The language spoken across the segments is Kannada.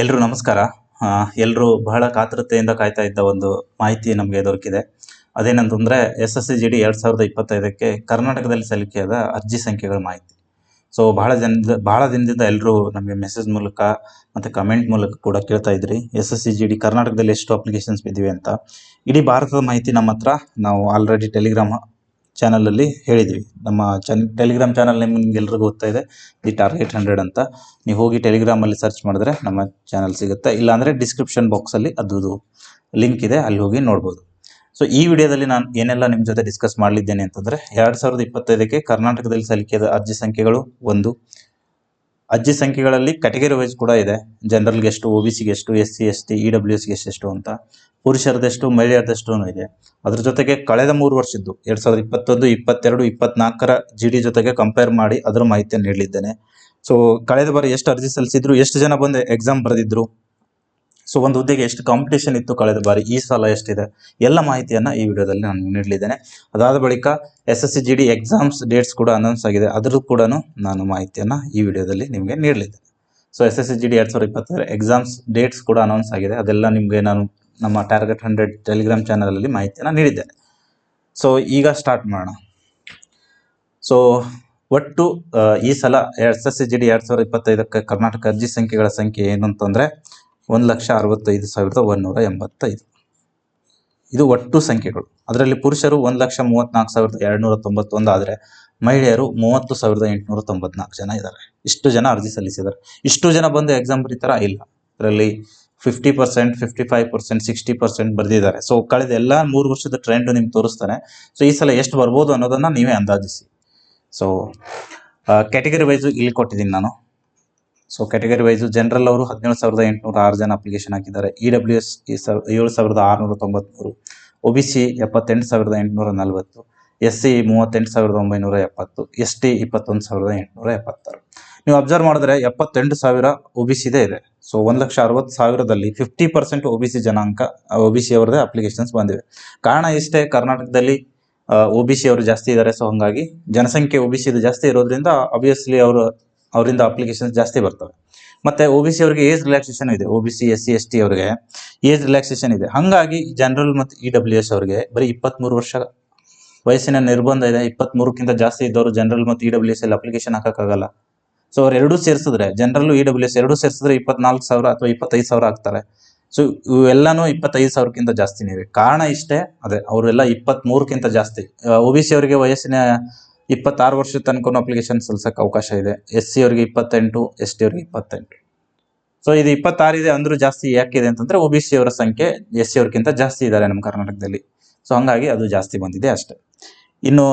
ಎಲ್ರೂ ನಮಸ್ಕಾರ. ಎಲ್ಲರೂ ಬಹಳ ಕಾತರತೆಯಿಂದ ಕಾಯ್ತಾ ಇದ್ದ ಒಂದು ಮಾಹಿತಿ ನಮಗೆ ದೊರಕಿದೆ. ಅದೇನಂತಂದ್ರೆ S S C G D ಎರಡು ಸಾವಿರದ ಇಪ್ಪತ್ತೈದಕ್ಕೆ ಕರ್ನಾಟಕದಲ್ಲಿ ಸಲ್ಲಿಕೆಯಾದ ಅರ್ಜಿ ಸಂಖ್ಯೆಗಳ ಮಾಹಿತಿ. ಸೊ ಬಹಳ ಜನ, ಬಹಳ ದಿನದಿಂದ ಎಲ್ಲರೂ ನಮಗೆ ಮೆಸೇಜ್ ಮೂಲಕ ಮತ್ತೆ ಕಮೆಂಟ್ ಮೂಲಕ ಕೂಡ ಕೇಳ್ತಾ ಇದ್ರಿ. S S C G D ಕರ್ನಾಟಕದಲ್ಲಿ ಎಷ್ಟು ಅಪ್ಲಿಕೇಶನ್ಸ್ ಬಿದ್ದಿವೆ ಅಂತ. ಇಡೀ ಭಾರತದ ಮಾಹಿತಿ ನಮ್ಮ ಹತ್ರ. ನಾವು ಆಲ್ರೆಡಿ ಟೆಲಿಗ್ರಾಮ್ ಚಾನಲ್ ಅಲ್ಲಿ ಹೇಳಿದ್ವಿ. ನಮ್ಮ ಚನ್ ಟೆಲಿಗ್ರಾಮ್ ಚಾನಲ್ ನಿಮ್ಗೆ ಎಲ್ರಿಗೂ ಗೊತ್ತಾ ಇದೆ. ದಿ ಟಾರ್ಗೆಟ್ ಹಂಡ್ರೆಡ್ ಅಂತ. ನೀವು ಹೋಗಿ ಟೆಲಿಗ್ರಾಮ್ ಅಲ್ಲಿ ಸರ್ಚ್ ಮಾಡಿದ್ರೆ ನಮ್ಮ ಚಾನಲ್ ಸಿಗುತ್ತೆ. ಇಲ್ಲಾಂದರೆ ಡಿಸ್ಕ್ರಿಪ್ಷನ್ ಬಾಕ್ಸ್ ಅಲ್ಲಿ ಅದು ಲಿಂಕ್ ಇದೆ. ಅಲ್ಲಿ ಹೋಗಿ ನೋಡ್ಬೋದು. ಸೊ ಈ ವಿಡಿಯೋದಲ್ಲಿ ನಾನು ಏನೆಲ್ಲ ನಿಮ್ಮ ಜೊತೆ ಡಿಸ್ಕಸ್ ಮಾಡಲಿದ್ದೇನೆ ಅಂತಂದ್ರೆ, ಎರಡ್ ಸಾವಿರದ ಇಪ್ಪತ್ತೈದಕ್ಕೆ ಕರ್ನಾಟಕದಲ್ಲಿ ಸಲ್ಲಿಕೆಯಾದ ಅರ್ಜಿ ಸಂಖ್ಯೆಗಳು ಒಂದು ಅರ್ಜಿ ಸಂಖ್ಯೆಗಳಲ್ಲಿ ಕ್ಯಾಟಗರಿ ವೈಸ್ ಕೂಡ ಇದೆ. ಜನರಲ್ಗೆ ಎಷ್ಟು ಒ ಬಿ ಸಿಗೆ ಎಷ್ಟು S C S T E W ಎಸ್ಗೆ ಎಷ್ಟು ಅಂತ. ಪುರುಷರದೆಷ್ಟು ಮಹಿಳೆಯರದೆಷ್ಟು ಇದೆ. ಅದ್ರ ಜೊತೆಗೆ ಕಳೆದ ಮೂರು ವರ್ಷದ್ದು, ಎರಡು ಸಾವಿರದ ಇಪ್ಪತ್ತೊಂದು, ಇಪ್ಪತ್ತೆರಡು, ಇಪ್ಪತ್ನಾಲ್ಕರ ಜಿ ಡಿ ಜೊತೆಗೆ ಕಂಪೇರ್ ಮಾಡಿ ಅದರ ಮಾಹಿತಿಯನ್ನು ನೀಡಲಿದ್ದೇನೆ. ಸೊ ಕಳೆದ ಬಾರಿ ಎಷ್ಟು ಅರ್ಜಿ ಸಲ್ಲಿಸಿದ್ರು, ಎಷ್ಟು ಜನ ಬಂದು ಎಕ್ಸಾಮ್ ಬರೆದಿದ್ರು? ಸೊ ಒಂದು ಹುದ್ದೆಗೆ ಎಷ್ಟು ಕಾಂಪಿಟೇಷನ್ ಇತ್ತು ಕಳೆದ ಬಾರಿ, ಈ ಸಲ ಎಷ್ಟಿದೆ? ಎಲ್ಲ ಮಾಹಿತಿಯನ್ನು ಈ ವಿಡಿಯೋದಲ್ಲಿ ನಾನು ನೀಡಲಿದ್ದೇನೆ. ಅದಾದ ಬಳಿಕ ಎಸ್ ಎಸ್ ಎಕ್ಸಾಮ್ಸ್ ಡೇಟ್ಸ್ ಕೂಡ ಅನೌನ್ಸ್ ಆಗಿದೆ. ಅದ್ರ ಕೂಡ ನಾನು ಮಾಹಿತಿಯನ್ನು ಈ ವಿಡಿಯೋದಲ್ಲಿ ನಿಮಗೆ ನೀಡಲಿದ್ದೇನೆ. So S S C G D ಎರಡು ಸಾವಿರದ ಇಪ್ಪತ್ತರ ಎಕ್ಸಾಮ್ಸ್ ಡೇಟ್ಸ್ ಕೂಡ ಅನೌನ್ಸ್ ಆಗಿದೆ. ಅದೆಲ್ಲ ನಿಮಗೆ ನಾನು ನಮ್ಮ ಟಾರ್ಗೆಟ್ ಹಂಡ್ರೆಡ್ ಟೆಲಿಗ್ರಾಮ್ ಚಾನಲಲ್ಲಿ ಮಾಹಿತಿಯನ್ನು ನೀಡಿದ್ದೇನೆ. ಸೊ ಈಗ ಸ್ಟಾರ್ಟ್ ಮಾಡೋಣ. ಸೊ ಒಟ್ಟು ಈ ಸಲ S S C G D ಎರಡು ಸಾವಿರದ ಇಪ್ಪತ್ತೈದಕ್ಕೆ ಕರ್ನಾಟಕ ಅರ್ಜಿ ಸಂಖ್ಯೆಗಳ ಸಂಖ್ಯೆ ಏನು ಅಂತಂದ್ರೆ ಒಂದು ಲಕ್ಷ ಅರವತ್ತೈದು ಸಾವಿರದ ಒಂದೂರ ಎಂಬತ್ತೈದು. ಇದು ಒಟ್ಟು ಸಂಖ್ಯೆಗಳು. ಅದರಲ್ಲಿ ಪುರುಷರು ಒಂದು ಲಕ್ಷ ಮೂವತ್ತ್ನಾಲ್ಕು ಸಾವಿರದ ಎರಡುನೂರ ತೊಂಬತ್ತೊಂದು ಆದರೆ ಮಹಿಳೆಯರು ಮೂವತ್ತು ಸಾವಿರದ ಎಂಟುನೂರ ತೊಂಬತ್ನಾಲ್ಕು ಜನ ಇದ್ದಾರೆ ಇಷ್ಟು ಜನ ಅರ್ಜಿ ಸಲ್ಲಿಸಿದ್ದಾರೆ ಇಷ್ಟು ಜನ ಬಂದು ಎಕ್ಸಾಮ್ ಬರೀತಾರ? ಇಲ್ಲ. ಅದರಲ್ಲಿ fifty percent fifty five percent sixty percent ಬರೆದಿದ್ದಾರೆ. ಸೊ ಕಳೆದ ಎಲ್ಲ ಮೂರು ವರ್ಷದ ಟ್ರೆಂಡ್ ನಿಮ್ಗೆ ತೋರಿಸ್ತಾನೆ. ಸೊ ಈ ಸಲ ಎಷ್ಟು ಬರ್ಬೋದು ಅನ್ನೋದನ್ನು ನೀವೇ ಅಂದಾಜಿಸಿ. ಸೊ ಕ್ಯಾಟಗರಿ ವೈಸು ಇಲ್ಲಿ ಕೊಟ್ಟಿದ್ದೀನಿ ನಾನು. ಸೊ ಕ್ಯಾಟಗರಿ ವೈಸು ಜನರಲ್ ಅವರು ಹದಿನೇಳು ಸಾವಿರದ ಎಂಟುನೂರ ಆರು ಜನ ಅಪ್ಲಿಕೇಶನ್ ಹಾಕಿದ್ದಾರೆ. ಇ ಡಬ್ಲ್ಯೂ ಎಸ್ ಈ ಸ ಏಳು ಸಾವಿರದ ಆರುನೂರ ತೊಂಬತ್ತ್ಮೂರು ಒ ಬಿ ಸಿ ಎಪ್ಪತ್ತೆಂಟು ಸಾವಿರದ ಎಂಟುನೂರ ನಲವತ್ತು. ಎಸ್ ಸಿ ಮೂವತ್ತೆಂಟು ಸಾವಿರದ ಒಂಬೈನೂರ ಎಪ್ಪತ್ತು. ಎಸ್ ಟಿ ಇಪ್ಪತ್ತೊಂದು ಸಾವಿರದ ಎಂಟುನೂರ ಎಪ್ಪತ್ತಾರು. ನೀವು ಅಬ್ಸರ್ವ್ ಮಾಡಿದ್ರೆ ಎಪ್ಪತ್ತೆಂಟು ಸಾವಿರ ಒ ಬಿ ಸಿದೇ ಇದೆ. ಸೊ ಒಂದು ಲಕ್ಷ ಅರವತ್ತು ಸಾವಿರದಲ್ಲಿ fifty percent O B C ಜನಾಂಕ O B C ಅವರದೇ ಅಪ್ಲಿಕೇಶನ್ಸ್ ಬಂದಿವೆ. ಕಾರಣ ಇಷ್ಟೇ, ಕರ್ನಾಟಕದಲ್ಲಿ ಒ ಬಿ ಸಿ ಅವರು ಜಾಸ್ತಿ ಇದ್ದಾರೆ. ಸೊ ಹಂಗಾಗಿ ಜನಸಂಖ್ಯೆ ಒ ಬಿ ಸಿ ಜಾಸ್ತಿ ಇರೋದ್ರಿಂದ ಅಬ್ವಿಯಸ್ಲಿ ಅವರು ಅವರಿಂದ ಅಪ್ಲಿಕೇಶನ್ ಜಾಸ್ತಿ ಬರ್ತವೆ. ಮತ್ತೆ ಒ ಅವರಿಗೆ ಏಜ್ ರಿಲ್ಯಾಕ್ಸೇಷನ್ ಇದೆ. O B C S C S T ಅವರಿಗೆ ಏಜ್ ರಿಲ್ಯಾಕ್ಸೇಷನ್ ಇದೆ. ಹಾಗಾಗಿ ಜನರಲ್ ಮತ್ತು ಇ ಡಬ್ಲ್ಯೂ ಎಸ್ ಅವರಿಗೆ ಬರೀ ಇಪ್ಪತ್ಮೂರು ವರ್ಷ ವಯಸ್ಸಿನ ನಿರ್ಬಂಧ ಇದೆ. ಇಪ್ಪತ್ತ್ಮೂರಕ್ಕಿಂತ ಜಾಸ್ತಿ ಇದ್ದವರು ಜನರಲ್ ಮತ್ತು ಇ ಡಬ್ಲ್ಯೂ ಎಸ್ ಅಲ್ಲಿ ಅಪ್ಲಿಕೇಶನ್ ಹಾಕೋಕ್ಕಾಗಲ್ಲ. ಸೊ ಅವ್ರು ಎರಡೂ ಸೇರಿಸಿದ್ರೆ ಜನರಲ್ ಇ ಡಬ್ಲ್ಯೂ ಎಸ್ ಎರಡೂ ಸೇರಿಸಿದ್ರೆ ಇಪ್ಪತ್ನಾಲ್ಕು ಸಾವಿರ ಅಥವಾ ಇಪ್ಪತ್ತೈದು ಸಾವಿರ ಆಗ್ತಾರೆ. ಸೊ ಇವೆಲ್ಲಾನು ಇಪ್ಪತ್ತೈದು ಸಾವಿರಕ್ಕಿಂತ ಜಾಸ್ತಿನೇ ಇವೆ ಕಾರಣ ಇಷ್ಟೇ, ಅದೇ, ಅವರೆಲ್ಲ ಇಪ್ಪತ್ತ್ ಮೂರಕ್ಕಿಂತ ಜಾಸ್ತಿ ಒ ಬಿ ಸಿ ಅವರಿಗೆ ವಯಸ್ಸಿನ ಇಪ್ಪತ್ತಾರು ವರ್ಷದ ತನಕ ಅಪ್ಲಿಕೇಶನ್ ಸಲ್ಸಕ್ಕೆ ಅವಕಾಶ ಇದೆ. ಎಸ್ ಸಿ ಅವ್ರಿಗೆ ಇಪ್ಪತ್ತೆಂಟು ಎಸ್ ಟಿ ಅವ್ರಿಗೆ ಇಪ್ಪತ್ತೆಂಟು. ಸೊ ಇದು ಇಪ್ಪತ್ತಾರು ಇದೆ ಅಂದರೂ ಜಾಸ್ತಿ ಯಾಕಿದೆ ಅಂತಂದರೆ ಒ ಬಿ ಸಿ ಅವರ ಸಂಖ್ಯೆ ಎಸ್ ಸಿ ಅವ್ರಿಗಿಂತ ಜಾಸ್ತಿ ಇದ್ದಾರೆ ನಮ್ಮ ಕರ್ನಾಟಕದಲ್ಲಿ. ಸೊ ಹಂಗಾಗಿ ಅದು ಜಾಸ್ತಿ ಬಂದಿದೆ ಅಷ್ಟೆ. ಇನ್ನು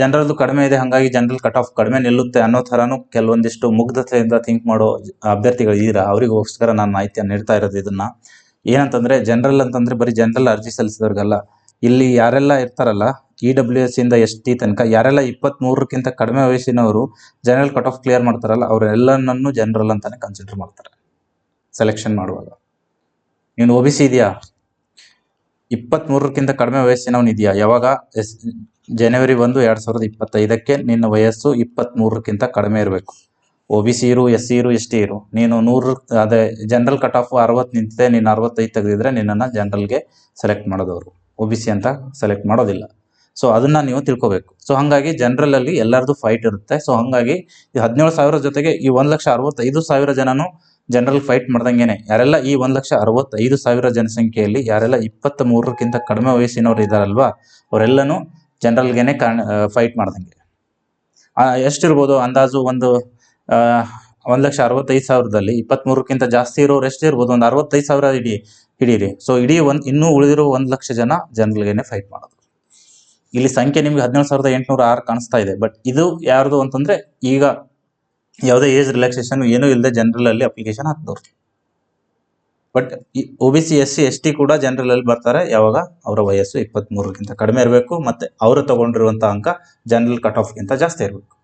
ಜನರಲ್ದು ಕಡಿಮೆ ಇದೆ, ಹಾಗಾಗಿ ಜನರಲ್ ಕಟ್ ಆಫ್ ಕಡಿಮೆ ನಿಲ್ಲುತ್ತೆ ಅನ್ನೋ ಥರನೂ ಕೆಲವೊಂದಿಷ್ಟು ಮುಗ್ಧತೆಯಿಂದ ಥಿಂಕ್ ಮಾಡೋ ಅಭ್ಯರ್ಥಿಗಳು ಇದ್ದೀರಾ? ಅವರಿಗೋಸ್ಕರ ನಾನು ಮಾಹಿತಿಯನ್ನು ನೀಡ್ತಾ ಇರೋದು ಇದನ್ನು. ಏನಂತಂದರೆ ಜನರಲ್ ಅಂತಂದರೆ ಬರೀ ಜನರಲ್ ಅರ್ಜಿ ಸಲ್ಲಿಸಿದವ್ರಿಗಲ್ಲ. ಇಲ್ಲಿ ಯಾರೆಲ್ಲ ಇರ್ತಾರಲ್ಲ ಇ ಡಬ್ಲ್ಯೂ ಎಸ್ ಇಂದ ಎಸ್ ಟಿ ತನಕ, ಯಾರೆಲ್ಲ ಇಪ್ಪತ್ತ್ ಮೂರಕ್ಕಿಂತ ಕಡಿಮೆ ವಯಸ್ಸಿನವರು ಜನರಲ್ ಕಟ್ ಆಫ್ ಕ್ಲಿಯರ್ ಮಾಡ್ತಾರಲ್ಲ, ಅವರೆಲ್ಲನನ್ನು ಜನರಲ್ ಅಂತಾನೆ ಕನ್ಸಿಡರ್ ಮಾಡ್ತಾರೆ. ಸೆಲೆಕ್ಷನ್ ಮಾಡುವಾಗ. ನೀನು ಒ ಬಿ ಸಿ ಇದೆಯಾ? ಇಪ್ಪತ್ತ್ ಮೂರಕ್ಕಿಂತ ಕಡಿಮೆ ವಯಸ್ಸಿನವನು ಇದೆಯಾ? ಯಾವಾಗ? ಎಸ್ ಜನವರಿ ಒಂದು, ಎರಡು ಸಾವಿರದ ಇಪ್ಪತ್ತೈದಕ್ಕೆ ನಿನ್ನ ವಯಸ್ಸು ಇಪ್ಪತ್ತ್ ಮೂರಕ್ಕಿಂತ ಕಡಿಮೆ ಇರಬೇಕು. ಒ ಬಿ ಸಿ ಇರು ಎಸ್ ಸಿ ಇರು ಎಸ್ ಟಿ ಇರು. ನೀನು ನೂರು, ಅದೇ ಜನರಲ್ ಕಟ್ ಆಫ್ ಅರವತ್ತು ನಿಂತಿದೆ, ನೀನು ಅರವತ್ತೈದು ತೆಗೆದಿದ್ರೆ ನಿನ್ನನ್ನು ಜನರಲ್ಗೆ ಸೆಲೆಕ್ಟ್ ಮಾಡೋದವರು. ಒ ಬಿ ಸಿ ಅಂತ ಸೆಲೆಕ್ಟ್ ಮಾಡೋದಿಲ್ಲ. ಸೊ ಅದನ್ನ ನೀವು ತಿಳ್ಕೊಬೇಕು. ಸೊ ಹಾಗಾಗಿ ಜನರಲ್ ಅಲ್ಲಿ ಎಲ್ಲರದು ಫೈಟ್ ಇರುತ್ತೆ. ಸೊ ಹಾಗಾಗಿ ಈ ಹದಿನೇಳು ಸಾವಿರ ಜೊತೆಗೆ ಈ ಒಂದ್ ಲಕ್ಷ ಅರವತ್ತೈದು ಸಾವಿರ ಜನನು ಜನರಲ್ ಫೈಟ್ ಮಾಡ್ದಂಗೆನೆ. ಯಾರೆಲ್ಲ ಈ ಒಂದ್ ಲಕ್ಷ ಅರವತ್ತೈದು ಸಾವಿರ ಜನಸಂಖ್ಯೆಯಲ್ಲಿ, ಯಾರೆಲ್ಲ ಇಪ್ಪತ್ತ ಮೂರಕ್ಕಿಂತ ಕಡಿಮೆ ವಯಸ್ಸಿನವ್ರು ಇದಾರಲ್ವಾ, ಅವರೆಲ್ಲನೂ ಜನರಲ್ಗೇನೆ ಕಾಣ್ ಫೈಟ್ ಮಾಡ್ದಂಗೆ. ಎಷ್ಟಿರ್ಬೋದು ಅಂದಾಜು ಒಂದು ಒಂದು ಲಕ್ಷ ಅರವತ್ತೈದು ಸಾವಿರದಲ್ಲಿ ಇಪ್ಪತ್ತ್ ಮೂರಕ್ಕಿಂತ ಜಾಸ್ತಿ ಇರೋರು ಎಷ್ಟಿರ್ಬೋದು? ಒಂದು ಅರವತ್ತೈದು ಸಾವಿರ ಇಡೀ. ಹಿಡೀರಿ. ಸೊ ಇಡೀ ಒಂದು, ಇನ್ನೂ ಉಳಿದಿರೋ ಒಂದು ಲಕ್ಷ ಜನ ಜನರಲ್ಗೆನೆ ಫೈಟ್ ಮಾಡೋದು. ಇಲ್ಲಿ ಸಂಖ್ಯೆ ನಿಮ್ಗೆ ಹದಿನೇಳು ಸಾವಿರದ ಎಂಟುನೂರ ಆರು ಕಾಣಿಸ್ತಾ ಇದೆ. ಬಟ್ ಇದು ಯಾರ್ದು ಅಂತಂದ್ರೆ ಈಗ ಯಾವುದೇ ಏಜ್ ರಿಲ್ಯಾಕ್ಸೇಷನ್ ಏನೂ ಇಲ್ಲದೆ ಜನರಲ್ ಅಲ್ಲಿ application ಹಾಕಿದವ್ರು. But O B C S C S T ಕೂಡ ಜನರಲ್ ಅಲ್ಲಿ ಬರ್ತಾರೆ. ಯಾವಾಗ? ಅವರ ವಯಸ್ಸು ಇಪ್ಪತ್ತ್ ಮೂರಕ್ಕಿಂತ ಕಡಿಮೆ ಇರಬೇಕು. ಮತ್ತೆ ಅವರು ತಗೊಂಡಿರುವಂತ ಅಂಕ ಜನರಲ್ ಕಟ್ ಆಫ್ಗಿಂತ ಜಾಸ್ತಿ ಇರಬೇಕು.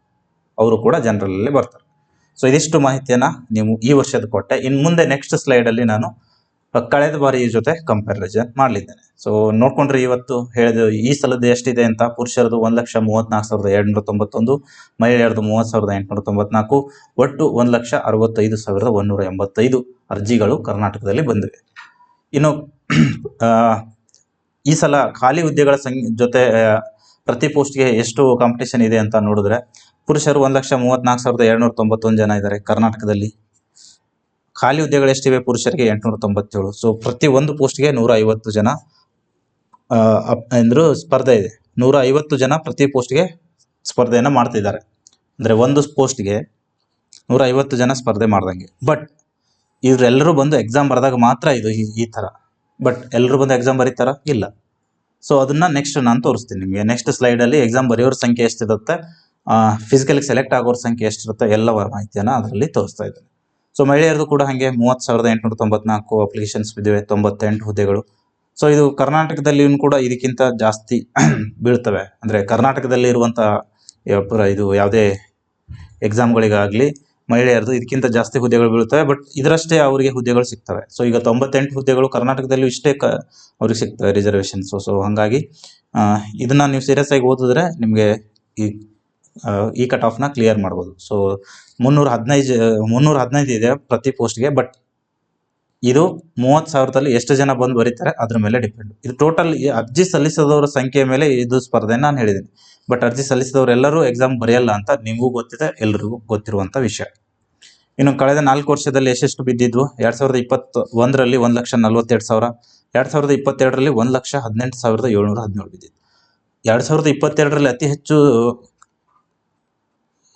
ಅವರು ಕೂಡ ಜನರಲ್ ಅಲ್ಲಿ ಬರ್ತಾರೆ. ಸೊ ಇದಿಷ್ಟು ಮಾಹಿತಿಯನ್ನ ನೀವು ಈ ವರ್ಷದ ಕೊಟ್ಟೆ. ಇನ್ನು ಮುಂದೆ ನೆಕ್ಸ್ಟ್ ಸ್ಲೈಡ್ ಅಲ್ಲಿ ನಾನು ಕಳೆದ ಬಾರಿ ಜೊತೆ ಕಂಪ್ಯಾರಿಸನ್ ಮಾಡಲಿದ್ದೇನೆ. ಸೊ ನೋಡ್ಕೊಂಡ್ರೆ ಇವತ್ತು ಹೇಳಿದ ಈ ಸಲದ್ದು ಎಷ್ಟಿದೆ ಅಂತ ಪುರುಷರದು ಒಂದು ಲಕ್ಷ ಮೂವತ್ನಾಲ್ಕು ಸಾವಿರದ ಎರಡುನೂರ ತೊಂಬತ್ತೊಂದು ಮಹಿಳೆಯರದು ಮೂವತ್ತು ಸಾವಿರದ ಎಂಟುನೂರ ತೊಂಬತ್ನಾಲ್ಕು, ಒಟ್ಟು ಒಂದು ಲಕ್ಷ ಅರವತ್ತೈದು ಸಾವಿರದ ಒಂದೂರ ಎಂಬತ್ತೈದು ಅರ್ಜಿಗಳು ಕರ್ನಾಟಕದಲ್ಲಿ ಬಂದಿವೆ. ಇನ್ನು ಈ ಸಲ ಖಾಲಿ ಹುದ್ದೆಗಳ ಸಂಖ್ಯೆ ಜೊತೆ ಪ್ರತಿ ಪೋಸ್ಟ್ಗೆ ಎಷ್ಟು ಕಾಂಪಿಟೇಷನ್ ಇದೆ ಅಂತ ನೋಡಿದ್ರೆ, ಪುರುಷರು ಒಂದು ಲಕ್ಷ ಮೂವತ್ನಾಲ್ಕು ಸಾವಿರದ ಎರಡುನೂರ ತೊಂಬತ್ತೊಂದು ಜನ ಇದ್ದಾರೆ ಕರ್ನಾಟಕದಲ್ಲಿ. ಖಾಲಿ ಹುದ್ದೆಗಳು ಎಷ್ಟಿವೆ? ಪುರುಷರಿಗೆ ಎಂಟುನೂರ ತೊಂಬತ್ತೇಳು ಸೊ ಪ್ರತಿ ಒಂದು ಪೋಸ್ಟ್ಗೆ ನೂರ ಐವತ್ತು ಜನ ಅಂದರು ಸ್ಪರ್ಧೆ ಇದೆ. ನೂರ ಐವತ್ತು ಜನ ಪ್ರತಿ ಪೋಸ್ಟ್ಗೆ ಸ್ಪರ್ಧೆಯನ್ನು ಮಾಡ್ತಿದ್ದಾರೆ. ಅಂದರೆ ಒಂದು ಪೋಸ್ಟ್ಗೆ ನೂರ ಐವತ್ತು ಜನ ಸ್ಪರ್ಧೆ ಮಾಡ್ದಂಗೆ. ಬಟ್ ಇವರೆಲ್ಲರೂ ಬಂದು ಎಕ್ಸಾಮ್ ಬರೆದಾಗ ಮಾತ್ರ ಇದು ಈ- ಥರ. ಬಟ್ ಎಲ್ಲರೂ ಬಂದು ಎಕ್ಸಾಮ್ ಬರೀತಾರ? ಇಲ್ಲ. ಸೊ ಅದನ್ನ ನೆಕ್ಸ್ಟ್ ನಾನು ತೋರಿಸ್ತೀನಿ ನಿಮಗೆ. ನೆಕ್ಸ್ಟ್ ಸ್ಲೈಡಲ್ಲಿ ಎಕ್ಸಾಮ್ ಬರೆಯೋರ ಸಂಖ್ಯೆ ಎಷ್ಟಿರುತ್ತೆ ಫಿಸಿಕಲ್ಗೆ ಸೆಲೆಕ್ಟ್ ಆಗೋರ ಸಂಖ್ಯೆ ಎಷ್ಟಿರುತ್ತೆ ಎಲ್ಲವರ ಮಾಹಿತಿಯನ್ನು ಅದರಲ್ಲಿ ತೋರಿಸ್ತಾ ಇದ್ದೇನೆ. ಸೊ ಮಹಿಳೆಯರದು ಕೂಡ ಹಾಗೆ ಮೂವತ್ತು ಸಾವಿರದ ಎಂಟುನೂರ ತೊಂಬತ್ನಾಲ್ಕು ಅಪ್ಲಿಕೇಶನ್ಸ್ ಬಿದ್ದಿವೆ, ತೊಂಬತ್ತೆಂಟು ಹುದ್ದೆಗಳು. ಸೊ ಇದು ಕರ್ನಾಟಕದಲ್ಲಿ ಕೂಡ ಇದಕ್ಕಿಂತ ಜಾಸ್ತಿ ಬೀಳ್ತವೆ. ಅಂದರೆ ಕರ್ನಾಟಕದಲ್ಲಿ ಇರುವಂಥ ಇದು ಯಾವುದೇ ಎಕ್ಸಾಮ್ಗಳಿಗಾಗಲಿ ಮಹಿಳೆಯರದು ಇದಕ್ಕಿಂತ ಜಾಸ್ತಿ ಹುದ್ದೆಗಳು ಬೀಳ್ತವೆ. ಬಟ್ ಇದರಷ್ಟೇ ಅವರಿಗೆ ಹುದ್ದೆಗಳು ಸಿಗ್ತವೆ. ಸೊ ಈಗ ತೊಂಬತ್ತೆಂಟು ಹುದ್ದೆಗಳು ಕರ್ನಾಟಕದಲ್ಲೂ ಇಷ್ಟೇ ಕ, ಅವ್ರಿಗೆ ಸಿಗ್ತವೆ ರಿಸರ್ವೇಷನ್ಸು ಸೊ ಹಾಗಾಗಿ ಇದನ್ನು ನೀವು ಸೀರಿಯಸ್ ಆಗಿ ಓದಿದ್ರೆ ನಿಮಗೆ ಈ ಈ ಕಟ್ ಆಫ್ನ ಕ್ಲಿಯರ್ ಮಾಡ್ಬೋದು. ಸೊ ಮುನ್ನೂರ ಹದಿನೈದು ಮುನ್ನೂರ ಹದಿನೈದು ಇದೆ ಪ್ರತಿ ಪೋಸ್ಟ್ಗೆ ಬಟ್ ಇದು ಮೂವತ್ತು ಸಾವಿರದಲ್ಲಿ ಎಷ್ಟು ಜನ ಬಂದು ಬರೀತಾರೆ, ಅದ್ರ ಮೇಲೆ ಡಿಪೆಂಡ್ ಇದು ಟೋಟಲ್ ಅರ್ಜಿ ಸಲ್ಲಿಸಿದವರ ಸಂಖ್ಯೆ ಮೇಲೆ ಇದು ಸ್ಪರ್ಧೆ ನಾನು ಹೇಳಿದ್ದೀನಿ. ಬಟ್ ಅರ್ಜಿ ಸಲ್ಲಿಸಿದವರೆಲ್ಲರೂ ಎಕ್ಸಾಮ್ ಬರೆಯಲ್ಲ ಅಂತ ನಿಮಗೂ ಗೊತ್ತಿದೆ, ಎಲ್ರಿಗೂ ಗೊತ್ತಿರುವಂಥ ವಿಷಯ. ಇನ್ನು ಕಳೆದ ನಾಲ್ಕು ವರ್ಷದಲ್ಲಿ ಎಷ್ಟೆಷ್ಟು ಬಿದ್ದಿದ್ವು? ಎರಡು ಸಾವಿರದ ಇಪ್ಪತ್ತು ಒಂದರಲ್ಲಿ ಒಂದು ಲಕ್ಷ ನಲ್ವತ್ತೆರಡು ಸಾವಿರ, ಎರಡು ಸಾವಿರದ ಇಪ್ಪತ್ತೆರಡರಲ್ಲಿ ಒಂದು ಲಕ್ಷ ಹದಿನೆಂಟು ಸಾವಿರದ ಏಳ್ನೂರ ಹದಿನೇಳು ಬಿದ್ದಿತ್ತು. ಎರಡು ಸಾವಿರದ ಇಪ್ಪತ್ತೆರಡರಲ್ಲಿ ಅತಿ ಹೆಚ್ಚು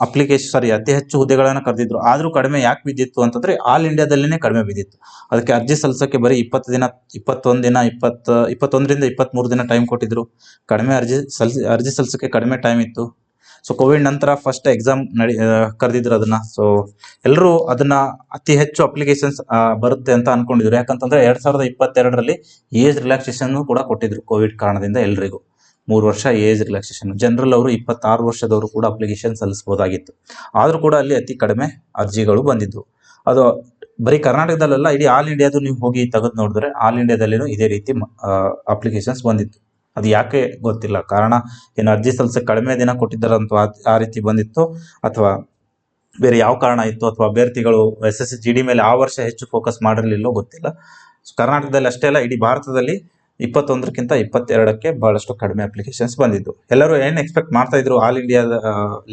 ಅಪ್ಲಿಕೇಶನ್ ಸಾರಿ ಅತಿ ಹೆಚ್ಚು ಹುದ್ದೆಗಳನ್ನು ಕರೆದಿದ್ರು. ಆದರೂ ಕಡಿಮೆ ಯಾಕೆ ಬಿದ್ದಿತ್ತು ಅಂತಂದ್ರೆ ಆಲ್ ಇಂಡಿಯಾದಲ್ಲೇ ಕಡಿಮೆ ಬಿದ್ದಿತ್ತು. ಅದಕ್ಕೆ ಅರ್ಜಿ ಸಲ್ಲಿಸೋಕ್ಕೆ ಬರೀ ಇಪ್ಪತ್ತು ದಿನ, ಇಪ್ಪತ್ತೊಂದು ದಿನ, ಇಪ್ಪತ್ತು, ಇಪ್ಪತ್ತೊಂದರಿಂದ ಇಪ್ಪತ್ತ್ಮೂರು ದಿನ ಟೈಮ್ ಕೊಟ್ಟಿದ್ರು. ಕಡಿಮೆ ಅರ್ಜಿ ಸಲ್ಲಿಸಿ ಅರ್ಜಿ ಸಲ್ಲಿಸೋಕ್ಕೆ ಕಡಿಮೆ ಟೈಮ್ ಇತ್ತು. ಸೊ ಕೋವಿಡ್ ನಂತರ ಫಸ್ಟ್ ಎಕ್ಸಾಮ್ ನಡಿ ಕರೆದಿದ್ರು ಅದನ್ನ. ಸೊ ಎಲ್ಲರೂ ಅದನ್ನ ಅತಿ ಹೆಚ್ಚು ಅಪ್ಲಿಕೇಶನ್ಸ್ ಬರುತ್ತೆ ಅಂತ ಅನ್ಕೊಂಡಿದ್ರು. ಯಾಕಂತಂದ್ರೆ ಎರಡ್ ಸಾವಿರದ ಇಪ್ಪತ್ತೆರಡರಲ್ಲಿ ಏಜ್ ರಿಲ್ಯಾಕ್ಸೇಷನ್ ಕೂಡ ಕೊಟ್ಟಿದ್ರು ಕೋವಿಡ್ ಕಾರಣದಿಂದ ಎಲ್ರಿಗೂ. ಮೂರು ವರ್ಷ ಏಜ್ ರಿಲ್ಯಾಕ್ಸೇಷನ್ ಜನರಲ್ ಅವರು ಇಪ್ಪತ್ತಾರು ವರ್ಷದವರು ಕೂಡ ಅಪ್ಲಿಕೇಶನ್ ಸಲ್ಲಿಸಬಹುದಾಗಿತ್ತು. ಆದರೂ ಕೂಡ ಅಲ್ಲಿ ಅತಿ ಕಡಿಮೆ ಅರ್ಜಿಗಳು ಬಂದಿದ್ದವು ಅದು ಬರೀ ಕರ್ನಾಟಕದಲ್ಲ ಇಡೀ ಆಲ್ ಇಂಡಿಯಾದು ನೀವು ಹೋಗಿ ತೆಗೆದು ನೋಡಿದ್ರೆ ಆಲ್ ಇಂಡಿಯಾದಲ್ಲಿನೂ ಇದೇ ರೀತಿ ಅಪ್ಲಿಕೇಶನ್ಸ್ ಬಂದಿತ್ತು. ಅದು ಯಾಕೆ ಗೊತ್ತಿಲ್ಲ. ಕಾರಣ, ಏನು ಅರ್ಜಿ ಸಲ್ಲಿಸಕ್ಕೆ ಕಡಿಮೆ ದಿನ ಕೊಟ್ಟಿದ್ದಾರಂತ ಆ ರೀತಿ ಬಂದಿತ್ತು. ಅಥವಾ ಬೇರೆ ಯಾವ ಕಾರಣ ಇತ್ತು? ಅಥವಾ ಅಭ್ಯರ್ಥಿಗಳು ಎಸ್ ಎಸ್ ಜಿ ಡಿ ಮೇಲೆ ಆ ವರ್ಷ ಹೆಚ್ಚು ಫೋಕಸ್ ಮಾಡಿರಲಿಲ್ಲೋ ಗೊತ್ತಿಲ್ಲ. ಕರ್ನಾಟಕದಲ್ಲಿ ಅಷ್ಟೇ ಅಲ್ಲ, ಇಡೀ ಭಾರತದಲ್ಲಿ ಇಪ್ಪತ್ತೊಂದಕ್ಕಿಂತ ಇಪ್ಪತ್ತೆರಡಕ್ಕೆ ಬಹಳಷ್ಟು ಕಡಿಮೆ ಅಪ್ಲಿಕೇಶನ್ಸ್ ಬಂದಿದ್ದು. ಎಲ್ಲರೂ ಏನು ಎಕ್ಸ್ಪೆಕ್ಟ್ ಮಾಡ್ತಾ ಇದ್ರು ಆಲ್ ಇಂಡಿಯಾದ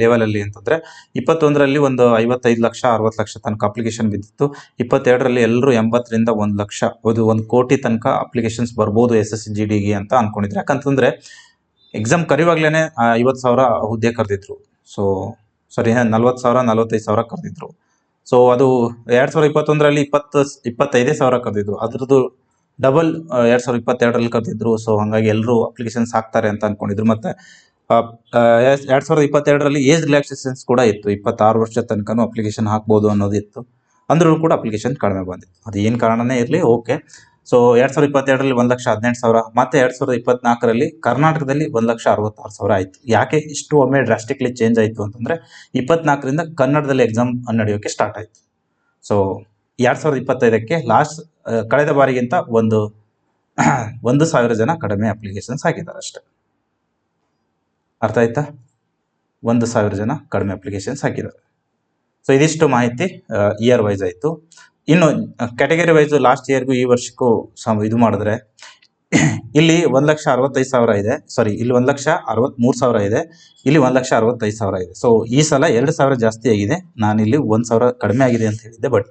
ಲೆವೆಲಲ್ಲಿ ಅಂತಂದ್ರೆ ಇಪ್ಪತ್ತೊಂದರಲ್ಲಿ ಒಂದು ಐವತ್ತೈದು ಲಕ್ಷ, ಅರವತ್ತು ಲಕ್ಷ ತನಕ ಅಪ್ಲಿಕೇಶನ್ ಬಿದ್ದಿತ್ತು. ಇಪ್ಪತ್ತೆರಡರಲ್ಲಿ ಎಲ್ಲರೂ ಎಂಬತ್ತರಿಂದ ಒಂದು ಲಕ್ಷ, ಅದು ಒಂದು ಕೋಟಿ ತನಕ ಅಪ್ಲಿಕೇಶನ್ಸ್ ಬರ್ಬೋದು ಎಸ್ ಎಸ್ ಜಿ ಡಿಗೆ ಅಂತ ಅನ್ಕೊಂಡಿದ್ರು. ಯಾಕಂತಂದ್ರೆ ಎಕ್ಸಾಮ್ ಕರಿವಾಗ್ಲೇ ಐವತ್ತು ಸಾವಿರ ಹುದ್ದೆ ಕರೆದಿದ್ರು. ಸೊ ಸಾರಿ ನಲ್ವತ್ತು ಸಾವಿರ, ನಲ್ವತ್ತೈದು ಸಾವಿರ ಕರೆದಿದ್ರು. ಸೊ ಅದು ಎರಡು ಸಾವಿರದ ಇಪ್ಪತ್ತೊಂದರಲ್ಲಿ ಇಪ್ಪತ್ತು, ಇಪ್ಪತ್ತೈದೇ ಸಾವಿರ ಕರೆದಿದ್ರು. ಅದ್ರದ್ದು ಡಬಲ್ ಎರಡು ಸಾವಿರದ ಇಪ್ಪತ್ತೆರಡರಲ್ಲಿ ಕರೆದಿದ್ರು. ಸೊ ಹಾಗಾಗಿ ಎಲ್ಲರೂ ಅಪ್ಲಿಕೇಶನ್ಸ್ ಹಾಕ್ತಾರೆ ಅಂತ ಅಂದ್ಕೊಂಡಿದ್ರು ಮತ್ತೆ ಎರಡು ಸಾವಿರದ ಇಪ್ಪತ್ತೆರಡರಲ್ಲಿ ಏಜ್ ರಿಲ್ಯಾಕ್ಸೇಷನ್ಸ್ ಕೂಡ ಇತ್ತು. ಇಪ್ಪತ್ತಾರು ವರ್ಷ ತನಕನೂ ಅಪ್ಲಿಕೇಶನ್ ಹಾಕ್ಬೋದು ಅನ್ನೋದಿತ್ತು. ಅಂದ್ರೂ ಕೂಡ ಅಪ್ಲಿಕೇಶನ್ ಕಡಿಮೆ ಬಂದಿತ್ತು. ಅದು ಏನು ಕಾರಣನೇ ಇರಲಿ, ಓಕೆ. ಸೊ ಎರಡು ಸಾವಿರದ ಇಪ್ಪತ್ತೆರಡರಲ್ಲಿ ಒಂದು ಲಕ್ಷ ಹದಿನೆಂಟು ಸಾವಿರ, ಮತ್ತೆ ಎರಡು ಸಾವಿರದ ಇಪ್ಪತ್ನಾಲ್ಕರಲ್ಲಿ ಕರ್ನಾಟಕದಲ್ಲಿ ಒಂದು ಲಕ್ಷ ಅರವತ್ತಾರು ಸಾವಿರ ಆಯಿತು. ಯಾಕೆ ಇಷ್ಟು ಒಮ್ಮೆ ಡ್ರಾಸ್ಟಿಕ್ಲಿ ಚೇಂಜ್ ಆಯಿತು ಅಂತಂದರೆ, ಇಪ್ಪತ್ನಾಲ್ಕರಿಂದ ಕನ್ನಡದಲ್ಲಿ ಎಕ್ಸಾಮ್ ನಡೆಯೋಕ್ಕೆ ಸ್ಟಾರ್ಟ್ ಆಯಿತು. ಸೊ ಎರಡು ಸಾವಿರದ ಇಪ್ಪತ್ತೈದಕ್ಕೆ ಲಾಸ್ಟ್ ಕಳೆದ ಬಾರಿಗಿಂತ ಒಂದು ಒಂದು ಸಾವಿರ ಜನ ಕಡಿಮೆ ಅಪ್ಲಿಕೇಶನ್ಸ್ ಹಾಕಿದ್ದಾರೆ ಅಷ್ಟೆ. ಅರ್ಥ ಆಯ್ತಾ? ಒಂದು ಸಾವಿರ ಜನ ಕಡಿಮೆ ಅಪ್ಲಿಕೇಶನ್ಸ್ ಹಾಕಿದ್ದಾರೆ ಸೊ ಇದಿಷ್ಟು ಮಾಹಿತಿ ಇಯರ್ ವೈಸ್ ಆಯಿತು. ಇನ್ನು ಕ್ಯಾಟಗರಿ ವೈಸ್ ಲಾಸ್ಟ್ ಇಯರ್ಗೂ ಈ ವರ್ಷಕ್ಕೂ ಸಮ, ಇದು ಮಾಡಿದ್ರೆ, ಇಲ್ಲಿ ಒಂದು ಲಕ್ಷ ಅರವತ್ತೈದು ಸಾವಿರ ಇದೆ. ಸಾರಿ ಇಲ್ಲಿ ಒಂದು ಲಕ್ಷ ಅರವತ್ತ್ಮೂರು ಸಾವಿರ ಇದೆ. ಇಲ್ಲಿ ಒಂದು ಲಕ್ಷ ಅರವತ್ತೈದು ಸಾವಿರ ಇದೆ. ಸೊ ಈ ಸಲ ಎರಡು ಸಾವಿರ ಜಾಸ್ತಿ ಆಗಿದೆ. ನಾನು ಇಲ್ಲಿ ಒಂದು ಸಾವಿರ ಕಡಿಮೆ ಆಗಿದೆ ಅಂತ ಹೇಳಿದ್ದೆ ಬಟ್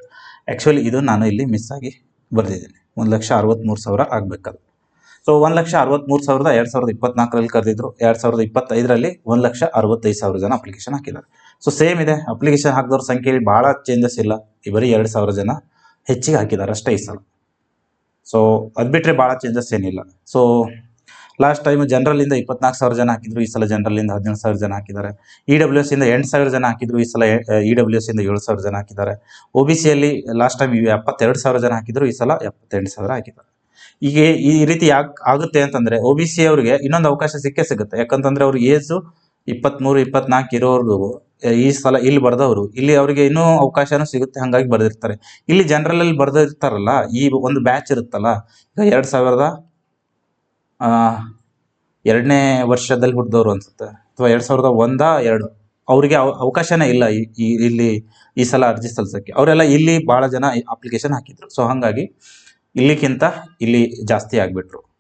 ಆ್ಯಕ್ಚುಲಿ ಇದು ನಾನು ಇಲ್ಲಿ ಮಿಸ್ ಆಗಿ ಬರೆದಿದ್ದೀನಿ. ಒಂದು ಲಕ್ಷ ಅರವತ್ತ್ಮೂರು ಸಾವಿರ ಆಗಬೇಕದು. ಸೊ ಒಂದು ಲಕ್ಷ ಅರವತ್ತ್ಮೂರು ಸಾವಿರದ ಎರಡು ಸಾವಿರದ ಇಪ್ಪತ್ನಾಲ್ಕರಲ್ಲಿ ಕರೆದಿದ್ರು. ಎರಡು ಸಾವಿರದ ಇಪ್ಪತ್ತೈದರಲ್ಲಿ ಒಂದು ಲಕ್ಷ ಅರವತ್ತೈದು ಸಾವಿರ ಜನ ಅಪ್ಲಿಕೇಶನ್ ಹಾಕಿದ್ದಾರೆ. ಸೊ ಸೇಮ್ ಇದೆ. ಅಪ್ಲಿಕೇಶನ್ ಹಾಕಿದವ್ರ ಸಂಖ್ಯೆಯಲ್ಲಿ ಭಾಳ ಚೇಂಜಸ್ ಇಲ್ಲ. ಈ ಬರೀ ಎರಡು ಸಾವಿರ ಜನ ಹೆಚ್ಚಿಗೆ ಹಾಕಿದ್ದಾರೆ ಅಷ್ಟೇ ಈ ಸಲ. ಸೊ ಅದು ಬಿಟ್ಟರೆ ಭಾಳ ಚೇಂಜಸ್ ಏನಿಲ್ಲ. ಸೊ ಲಾಸ್ಟ್ ಟೈಮ್ ಜನರಲ್ಲಿಂದ ಇಪ್ಪತ್ನಾಲ್ಕು ಸಾವಿರ ಜನ ಹಾಕಿದ್ರು, ಈ ಸಲ ಜನರಲ್ಲಿಂದ ಹದಿನೇಳು ಸಾವಿರ ಜನ ಹಾಕಿದ್ದಾರೆ. ಇ ಡಬ್ಲ್ಯೂ ಎಸ್ ಇಂದ ಎಂಟು ಸಾವಿರ ಜನ ಹಾಕಿದ್ರು, ಈ ಸಲ ಇ ಡಬ್ಲ್ಯೂ ಎಸ್ ಇಂದ ಏಳು ಸಾವಿರ ಜನ ಹಾಕಿದ್ದಾರೆ. ಒ ಬಿ ಸಿಯಲ್ಲಿ ಲಾಸ್ಟ್ ಟೈಮ್ ಎಪ್ಪತ್ತೆರಡು ಸಾವಿರ ಜನ ಹಾಕಿದ್ರು, ಈ ಸಲ ಎಪ್ಪತ್ತೆಂಟು ಸಾವಿರ ಹಾಕಿದ್ದಾರೆ. ಈಗ ಈ ರೀತಿ ಯಾಕೆ ಆಗುತ್ತೆ ಅಂತಂದ್ರೆ ಒ ಬಿ ಸಿ ಅವರಿಗೆ ಇನ್ನೊಂದು ಅವಕಾಶ ಸಿಕ್ಕೇ ಸಿಗುತ್ತೆ. ಯಾಕಂತಂದ್ರೆ ಅವ್ರ ಏಜು ಇಪ್ಪತ್ತ್ಮೂರು ಇಪ್ಪತ್ನಾಲ್ಕು ಇರೋರು ಈ ಸಲ ಇಲ್ಲಿ ಬರ್ದವರು ಇಲ್ಲಿ ಅವರಿಗೆ ಇನ್ನೂ ಅವಕಾಶನೂ ಸಿಗುತ್ತೆ, ಹಾಗಾಗಿ ಬರ್ದಿರ್ತಾರೆ ಇಲ್ಲಿ ಜನರಲ್ ಅಲ್ಲಿ ಬರ್ದಿರ್ತಾರಲ್ಲ ಈ ಒಂದು ಬ್ಯಾಚ್ ಇರುತ್ತಲ್ಲ, ಈಗ ಎರಡ್ ಸಾವಿರದ ಎರಡನೇ ವರ್ಷದಲ್ಲಿ ಹುಟ್ಟಿದವರು ಅನ್ಸುತ್ತೆ. ಅಥವಾ ಎರಡ್ ಸಾವಿರದ ಒಂದ, ಎರಡು. ಅವರಿಗೆ ಅವಕಾಶನೇ ಇಲ್ಲ ಈ- ಇಲ್ಲಿ ಈ ಸಲ ಅರ್ಜಿ ಸಲ್ಲಿಸೋಕ್ಕೆ. ಅವರೆಲ್ಲ ಇಲ್ಲಿ ಬಹಳ ಜನ ಅಪ್ಲಿಕೇಶನ್ ಹಾಕಿದ್ರು. ಸೊ ಹಾಗಾಗಿ ಇಲ್ಲಿಗಿಂತ ಇಲ್ಲಿ ಜಾಸ್ತಿ ಆಗಿಬಿಟ್ರು.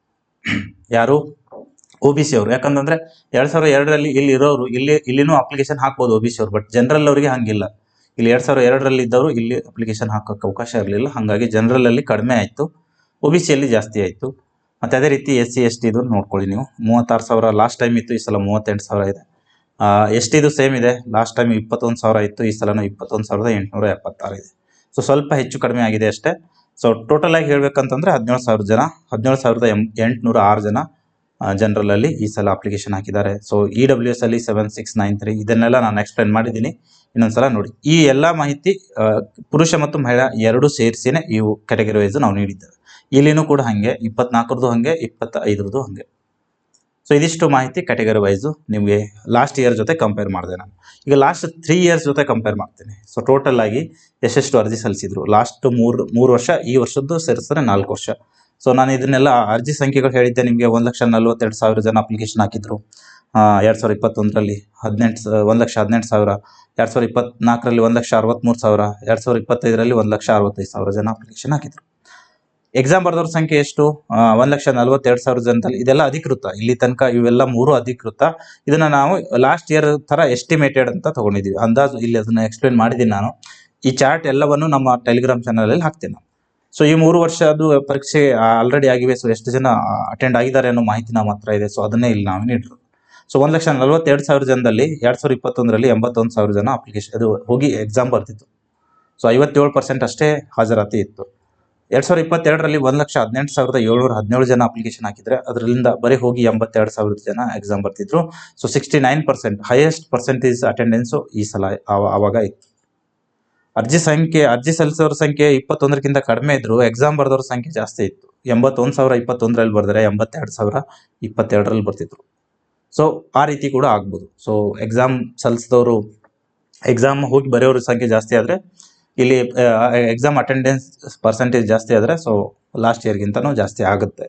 ಯಾರು? ಒ ಬಿ ಸಿ ಅವರು. ಯಾಕಂತಂದರೆ ಎರಡು ಸಾವಿರದ ಎರಡರಲ್ಲಿ ಇಲ್ಲಿ ಇರೋರು, ಇಲ್ಲಿ, ಇಲ್ಲಿನೂ ಅಪ್ಲಿಕೇಶನ್ ಹಾಕ್ಬೋದು ಒ ಬಿ ಸಿ ಅವರು. ಬಟ್ ಜನರಲ್ ಅವರಿಗೆ ಹಂಗಿಲ್ಲ. ಇಲ್ಲಿ ಎರಡು ಸಾವಿರದ ಎರಡರಲ್ಲಿ ಇದ್ದವರು ಇಲ್ಲಿ ಅಪ್ಲಿಕೇಶನ್ ಹಾಕೋಕೆ ಅವಕಾಶ ಇರಲಿಲ್ಲ. ಹಾಗಾಗಿ ಜನರಲ್ ಅಲ್ಲಿ ಕಡಿಮೆ ಆಯಿತು. ಒ ಬಿ ಸಿಯಲ್ಲಿ ಜಾಸ್ತಿ ಆಯಿತು. ಮತ್ತೆ ಅದೇ ರೀತಿ ಎಸ್ ಸಿ, ಎಸ್ ಟಿ ಇದು ನೋಡ್ಕೊಳ್ಳಿ ನೀವು. ಮೂವತ್ತಾರು ಸಾವಿರ ಲಾಸ್ಟ್ ಟೈಮ್ ಇತ್ತು, ಈ ಸಲ ಮೂವತ್ತೆಂಟು ಸಾವಿರ ಇದೆ. ಎಸ್ ಟಿದು ಸೇಮ್ ಇದೆ. ಲಾಸ್ಟ್ ಟೈಮ್ ಇಪ್ಪತ್ತೊಂದು ಸಾವಿರ ಇತ್ತು, ಈ ಸಲನೂ ಇಪ್ಪತ್ತೊಂದು ಸಾವಿರದ ಎಂಟುನೂರ ಎಪ್ಪತ್ತಾರು ಇದೆ. ಸೊ ಸ್ವಲ್ಪ ಹೆಚ್ಚು ಕಡಿಮೆ ಆಗಿದೆ ಅಷ್ಟೇ. ಸೊ ಟೋಟಲ್ ಆಗಿ ಹೇಳ್ಬೇಕಂತಂದ್ರೆ ಹದಿನೇಳು ಸಾವಿರ ಜನ, ಹದಿನೇಳು ಸಾವಿರದ ಎಂ, ಎಂಟುನೂರ ಆರು ಜನ ಜನರಲ್ ಅಲ್ಲಿ ಈ ಸಲ ಅಪ್ಲಿಕೇಶನ್ ಹಾಕಿದ್ದಾರೆ. ಸೊ ಇ ಡಬ್ಲ್ಯೂ ಎಸ್ ಅಲ್ಲಿ ಸೆವೆನ್ ಸಿಕ್ಸ್ ನೈನ್ ತ್ರೀ ಇದನ್ನೆಲ್ಲ ನಾನು ಎಕ್ಸ್ಪ್ಲೇನ್ ಮಾಡಿದ್ದೀನಿ. ಇನ್ನೊಂದ್ಸಲ ನೋಡಿ. ಈ ಎಲ್ಲ ಮಾಹಿತಿ ಪುರುಷ ಮತ್ತು ಮಹಿಳಾ ಎರಡು ಸೇರಿಸಿನೇ ಇವು ಕ್ಯಾಟಗರಿ ವೈಸ್ ನಾವು ನೀಡಿದ್ದೇವೆ. ಇಲ್ಲಿನೂ ಕೂಡ ಹಾಗೆ, ಇಪ್ಪತ್ನಾಲ್ಕರದ್ದು ಹಾಗೆ ಇಪ್ಪತ್ತ ಐದರದು ಹಾಗೆ. ಸೊ ಇದಿಷ್ಟು ಮಾಹಿತಿ ಕ್ಯಾಟಗರಿ ವೈಸು ನಿಮಗೆ ಲಾಸ್ಟ್ ಇಯರ್ ಜೊತೆ ಕಂಪೇರ್ ಮಾಡಿದೆ ನಾನು. ಈಗ ಲಾಸ್ಟ್ ತ್ರೀ ಇಯರ್ಸ್ ಜೊತೆ ಕಂಪೇರ್ ಮಾಡ್ತೀನಿ. ಸೊ ಟೋಟಲ್ ಆಗಿ ಎಷ್ಟೆಷ್ಟು ಅರ್ಜಿ ಸಲ್ಲಿಸಿದ್ರು? ಲಾಸ್ಟ್ ಮೂರು ಮೂರು ವರ್ಷ, ಈ ವರ್ಷದ್ದು ಸೇರಿಸಿದ್ರೆ ನಾಲ್ಕು ವರ್ಷ. ಸೊ ನಾನು ಇದನ್ನೆಲ್ಲ ಅರ್ಜಿ ಸಂಖ್ಯೆಗಳು ಹೇಳಿದ್ದೆ ನಿಮಗೆ, ಒಂದು ಲಕ್ಷ ನಲ್ವತ್ತೆರಡು ಸಾವಿರ ಜನ ಅಪ್ಲಿಕೇಶನ್ ಹಾಕಿದ್ರು. ಎರಡು ಸಾವಿರ ಇಪ್ಪತ್ತೊಂದರಲ್ಲಿ ಹದಿನೆಂಟು ಒಂದು ಲಕ್ಷ ಹದಿನೆಂಟು ಸಾವಿರ, ಎರಡು ಸಾವಿರ ಇಪ್ಪತ್ನಾಲ್ಕರಲ್ಲಿ ಒಂದು ಲಕ್ಷ ಅರವತ್ತ್ಮೂರು ಸಾವಿರ, ಎರಡು ಸಾವಿರ ಇಪ್ಪತ್ತೈದರಲ್ಲಿ ಒಂದು ಲಕ್ಷ ಅರವತ್ತೈದು ಸಾವಿರ ಜನ ಅಪ್ಲಿಕೇಶನ್ ಹಾಕಿದ್ರು. ಎಕ್ಸಾಮ್ ಬರೆದವ್ರ ಸಂಖ್ಯೆ ಎಷ್ಟು? ಒಂದು ಲಕ್ಷ ನಲ್ವತ್ತೆರಡು ಸಾವಿರ ಜನದಲ್ಲಿ ಇದೆಲ್ಲ ಅಧಿಕೃತ. ಇಲ್ಲಿ ತನಕ ಇವೆಲ್ಲ ಮೂರು ಅಧಿಕೃತ. ಇದನ್ನ ನಾವು ಲಾಸ್ಟ್ ಇಯರ್ ತರ ಎಸ್ಟಿಮೇಟೆಡ್ ಅಂತ ತಗೊಂಡಿದ್ದೀವಿ ಅಂದಾಜು ಇಲ್ಲಿ ಅದನ್ನ ಎಕ್ಸ್ಪ್ಲೇನ್ ಮಾಡಿದ್ದೀನಿ ನಾನು. ಈ ಚಾರ್ಟ್ ಎಲ್ಲವನ್ನು ನಮ್ಮ ಟೆಲಿಗ್ರಾಮ್ ಚಾನಲ್ ಅಲ್ಲಿ ಹಾಕ್ತೀನಿ ಸೊ ಈ ಮೂರು ವರ್ಷ ಅದು ಪರೀಕ್ಷೆ ಆಲ್ರೆಡಿ ಆಗಿವೆ. ಸೊ ಎಷ್ಟು ಜನ ಅಟೆಂಡ್ ಆಗಿದ್ದಾರೆ ಅನ್ನೋ ಮಾಹಿತಿ ನಮ್ಮ ಹತ್ರ ಇದೆ. ಸೊ ಅದನ್ನೇ ಇಲ್ಲಿ ನಾವು ನೀಡಿರು ಸೊ ಒಂದು ಲಕ್ಷ ನಲವತ್ತೆರಡು ಸಾವಿರ ಜನದಲ್ಲಿ ಎರಡು ಸಾವಿರ ಇಪ್ಪತ್ತೊಂದರಲ್ಲಿ ಎಂಬತ್ತೊಂದು ಸಾವಿರ ಜನ ಅಪ್ಲಿಕೇಶನ್ ಅದು ಹೋಗಿ ಎಕ್ಸಾಮ್ ಬರ್ತಿತ್ತು. ಸೊ ಐವತ್ತೇಳು ಪರ್ಸೆಂಟ್ ಅಷ್ಟೇ ಹಾಜರಾತಿ ಇತ್ತು. ಎರಡ್ ಸಾವಿರದ ಇಪ್ಪತ್ತೆರಡರಲ್ಲಿ ಒಂದು ಲಕ್ಷ ಹದಿನೆಂಟು ಸಾವಿರದ ಏಳ್ನೂರ ಹದಿನೇಳು ಜನ ಅಪ್ಲಿಕೇಶನ್ ಹಾಕಿದ್ರೆ ಅದರಿಂದ ಬರೀ ಹೋಗಿ ಎಂಬತ್ತೆರಡು ಸಾವಿರದ ಜನ ಎಕ್ಸಾಮ್ ಬರ್ತಿದ್ರು. So sixty nine percent highest percentage attendance ಈ ಸಲ ಆವ- ಆವಾಗ ಇತ್ತು. ಅರ್ಜಿ ಸಂಖ್ಯೆ, ಅರ್ಜಿ ಸಲ್ಲಿಸೋರ ಸಂಖ್ಯೆ ಇಪ್ಪತ್ತೊಂದರಕ್ಕಿಂತ ಕಡಿಮೆ ಇದ್ರು ಎಕ್ಸಾಮ್ ಬರೆದವ್ರ ಸಂಖ್ಯೆ ಜಾಸ್ತಿ ಇತ್ತು. ಎಂಬತ್ತೊಂದು ಸಾವಿರ ಇಪ್ಪತ್ತೊಂದರಲ್ಲಿ ಬರೆದ್ರೆ ಎಂಬತ್ತೆರಡು ಸಾವಿರ ಇಪ್ಪತ್ತೆರಡರಲ್ಲಿ ಬರ್ತಿದ್ರು. ಸೊ ಆ ರೀತಿ ಕೂಡ ಆಗ್ಬೋದು. ಸೊ ಎಕ್ಸಾಮ್ ಸಲ್ಲಿಸಿದವರು ಎಕ್ಸಾಮ್ ಹೋಗಿ ಬರೆಯೋರ ಸಂಖ್ಯೆ ಜಾಸ್ತಿ ಆದರೆ ಇಲ್ಲಿ ಎಕ್ಸಾಮ್ ಅಟೆಂಡೆನ್ಸ್ ಪರ್ಸೆಂಟೇಜ್ ಜಾಸ್ತಿ ಆದರೆ ಸೊ ಲಾಸ್ಟ್ ಇಯರ್ಗಿಂತನೂ ಜಾಸ್ತಿ ಆಗುತ್ತೆ.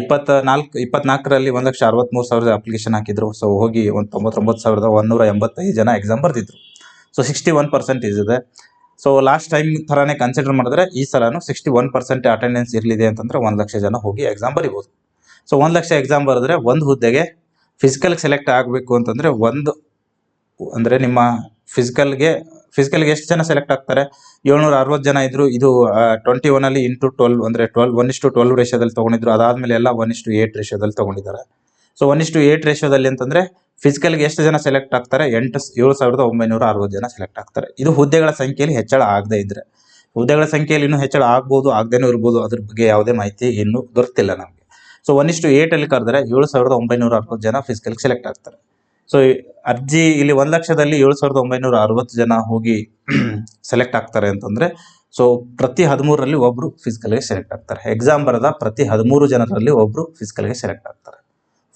ಇಪ್ಪತ್ತ ನಾಲ್ಕು, ಇಪ್ಪತ್ನಾಲ್ಕರಲ್ಲಿ ಒಂದು ಲಕ್ಷ ಅರವತ್ತ್ಮೂರು ಸಾವಿರದ ಅಪ್ಲಿಕೇಶನ್ ಹಾಕಿದ್ರು. ಸೊ ಹೋಗಿ ಒಂದು ತೊಂಬತ್ತೊಂಬತ್ತು ಸಾವಿರದ ಒಂದೂರ ಎಂಬತ್ತೈದು ಜನ ಎಕ್ಸಾಮ್ ಬರ್ತಿದ್ರು ಸೊ ಸಿಕ್ಸ್ಟಿ ಒನ್ ಪರ್ಸೆಂಟೇಜ್ ಇದೆ. ಸೊ ಲಾಸ್ಟ್ ಟೈಮ್ ಥರನೇ ಕನ್ಸಿಡರ್ ಮಾಡಿದ್ರೆ, ಈ ಸಲನು ಸಿಕ್ಸ್ಟಿ ಒನ್ ಪರ್ಸೆಂಟ್ ಅಟೆಂಡೆನ್ಸ್ ಇರಲಿದೆ ಅಂತಂದರೆ ಒಂದು ಲಕ್ಷ ಜನ ಹೋಗಿ ಎಕ್ಸಾಮ್ ಬರಿಬೋದು. ಸೊ ಒಂದು ಲಕ್ಷ ಎಕ್ಸಾಮ್ ಬರೆದ್ರೆ ಒಂದು ಹುದ್ದೆಗೆ ಫಿಸಿಕಲ್ಗೆ ಸೆಲೆಕ್ಟ್ ಆಗಬೇಕು ಅಂತಂದರೆ ಒಂದು, ಅಂದರೆ ನಿಮ್ಮ ಫಿಸಿಕಲ್ಗೆ ಫಿಸಿಕಲ್ಗೆ ಎಷ್ಟು ಜನ ಸೆಲೆಕ್ಟ್ ಆಗ್ತಾರೆ? ಏಳ್ನೂರ ಅರವತ್ತು ಜನ ಇದ್ರು, ಇದು ಟ್ವೆಂಟಿ ಒನ್ ಅಲ್ಲಿ ಇಂಟು ಟ್ವೆಲ್ ಅಂದರೆ ಟ್ವೆಲ್ ಒನ್ ಇಷ್ಟು ಟ್ವೆಲ್ ರೇಷಿಯೋದಲ್ಲಿ ತಗೊಂಡಿದ್ರು. ಅದಾದ್ಮೇಲೆ ಎಲ್ಲ ಒನ್ ಇಷ್ಟು ಏಟ್ ರೇಷಿಯೋದಲ್ಲಿ ತೊಗೊಂಡಿದ್ದಾರೆ. ಸೊ ಒನ್ ಇಷ್ಟು ಏಟ್ ರೇಷಿಯೋದಲ್ಲಿ ಅಂತಂದ್ರೆ ಫಿಸಿಕಲ್ಗೆ ಎಷ್ಟು ಜನ ಸೆಲೆಕ್ಟ್ ಆಗ್ತಾರೆ? ಎಂಟು ಏಳು ಸಾವಿರದ ಒಂಬೈನೂರ ಅರವತ್ತು ಜನ ಸೆಲೆಕ್ಟ್ ಆಗ್ತಾರೆ. ಇದು ಹುದ್ದೆಗಳ ಸಂಖ್ಯೆಯಲ್ಲಿ ಹೆಚ್ಚಳ ಆಗದೇ ಇದ್ರೆ. ಹುದ್ದೆಗಳ ಸಂಖ್ಯೆಯಲ್ಲಿ ಇನ್ನೂ ಹೆಚ್ಚಳ ಆಗ್ಬೋದು, ಆಗದೇನೂ ಇರ್ಬೋದು, ಅದ್ರ ಬಗ್ಗೆ ಯಾವುದೇ ಮಾಹಿತಿ ಇನ್ನೂ ದೊರೆತಿಲ್ಲ ನಮಗೆ. ಸೊ ಒನ್ ಇಷ್ಟು ಏಟಲ್ಲಿ ಕರೆದ್ರೆ ಏಳು ಸಾವಿರದ ಒಂಬೈನೂರ ಅರವತ್ತು ಜನ ಫಿಸಿಕಲ್ಗೆ ಸೆಲೆಕ್ಟ್ ಆಗ್ತಾರೆ. ಸೊ ಅರ್ಜಿ ಇಲ್ಲಿ ಒಂದು ಲಕ್ಷದಲ್ಲಿ ಏಳು ಸಾವಿರದ ಒಂಬೈನೂರ ಅರವತ್ತು ಜನ ಹೋಗಿ ಸೆಲೆಕ್ಟ್ ಆಗ್ತಾರೆ ಅಂತಂದ್ರೆ ಸೊ ಪ್ರತಿ ಹದಿಮೂರರಲ್ಲಿ ಒಬ್ರು ಫಿಸಿಕಲ್ಗೆ ಸೆಲೆಕ್ಟ್ ಆಗ್ತಾರೆ. ಎಕ್ಸಾಮ್ ಬರದ ಪ್ರತಿ ಹದಿಮೂರು ಜನರಲ್ಲಿ ಒಬ್ಬರು ಫಿಸಿಕಲ್ಗೆ ಸೆಲೆಕ್ಟ್ ಆಗ್ತಾರೆ.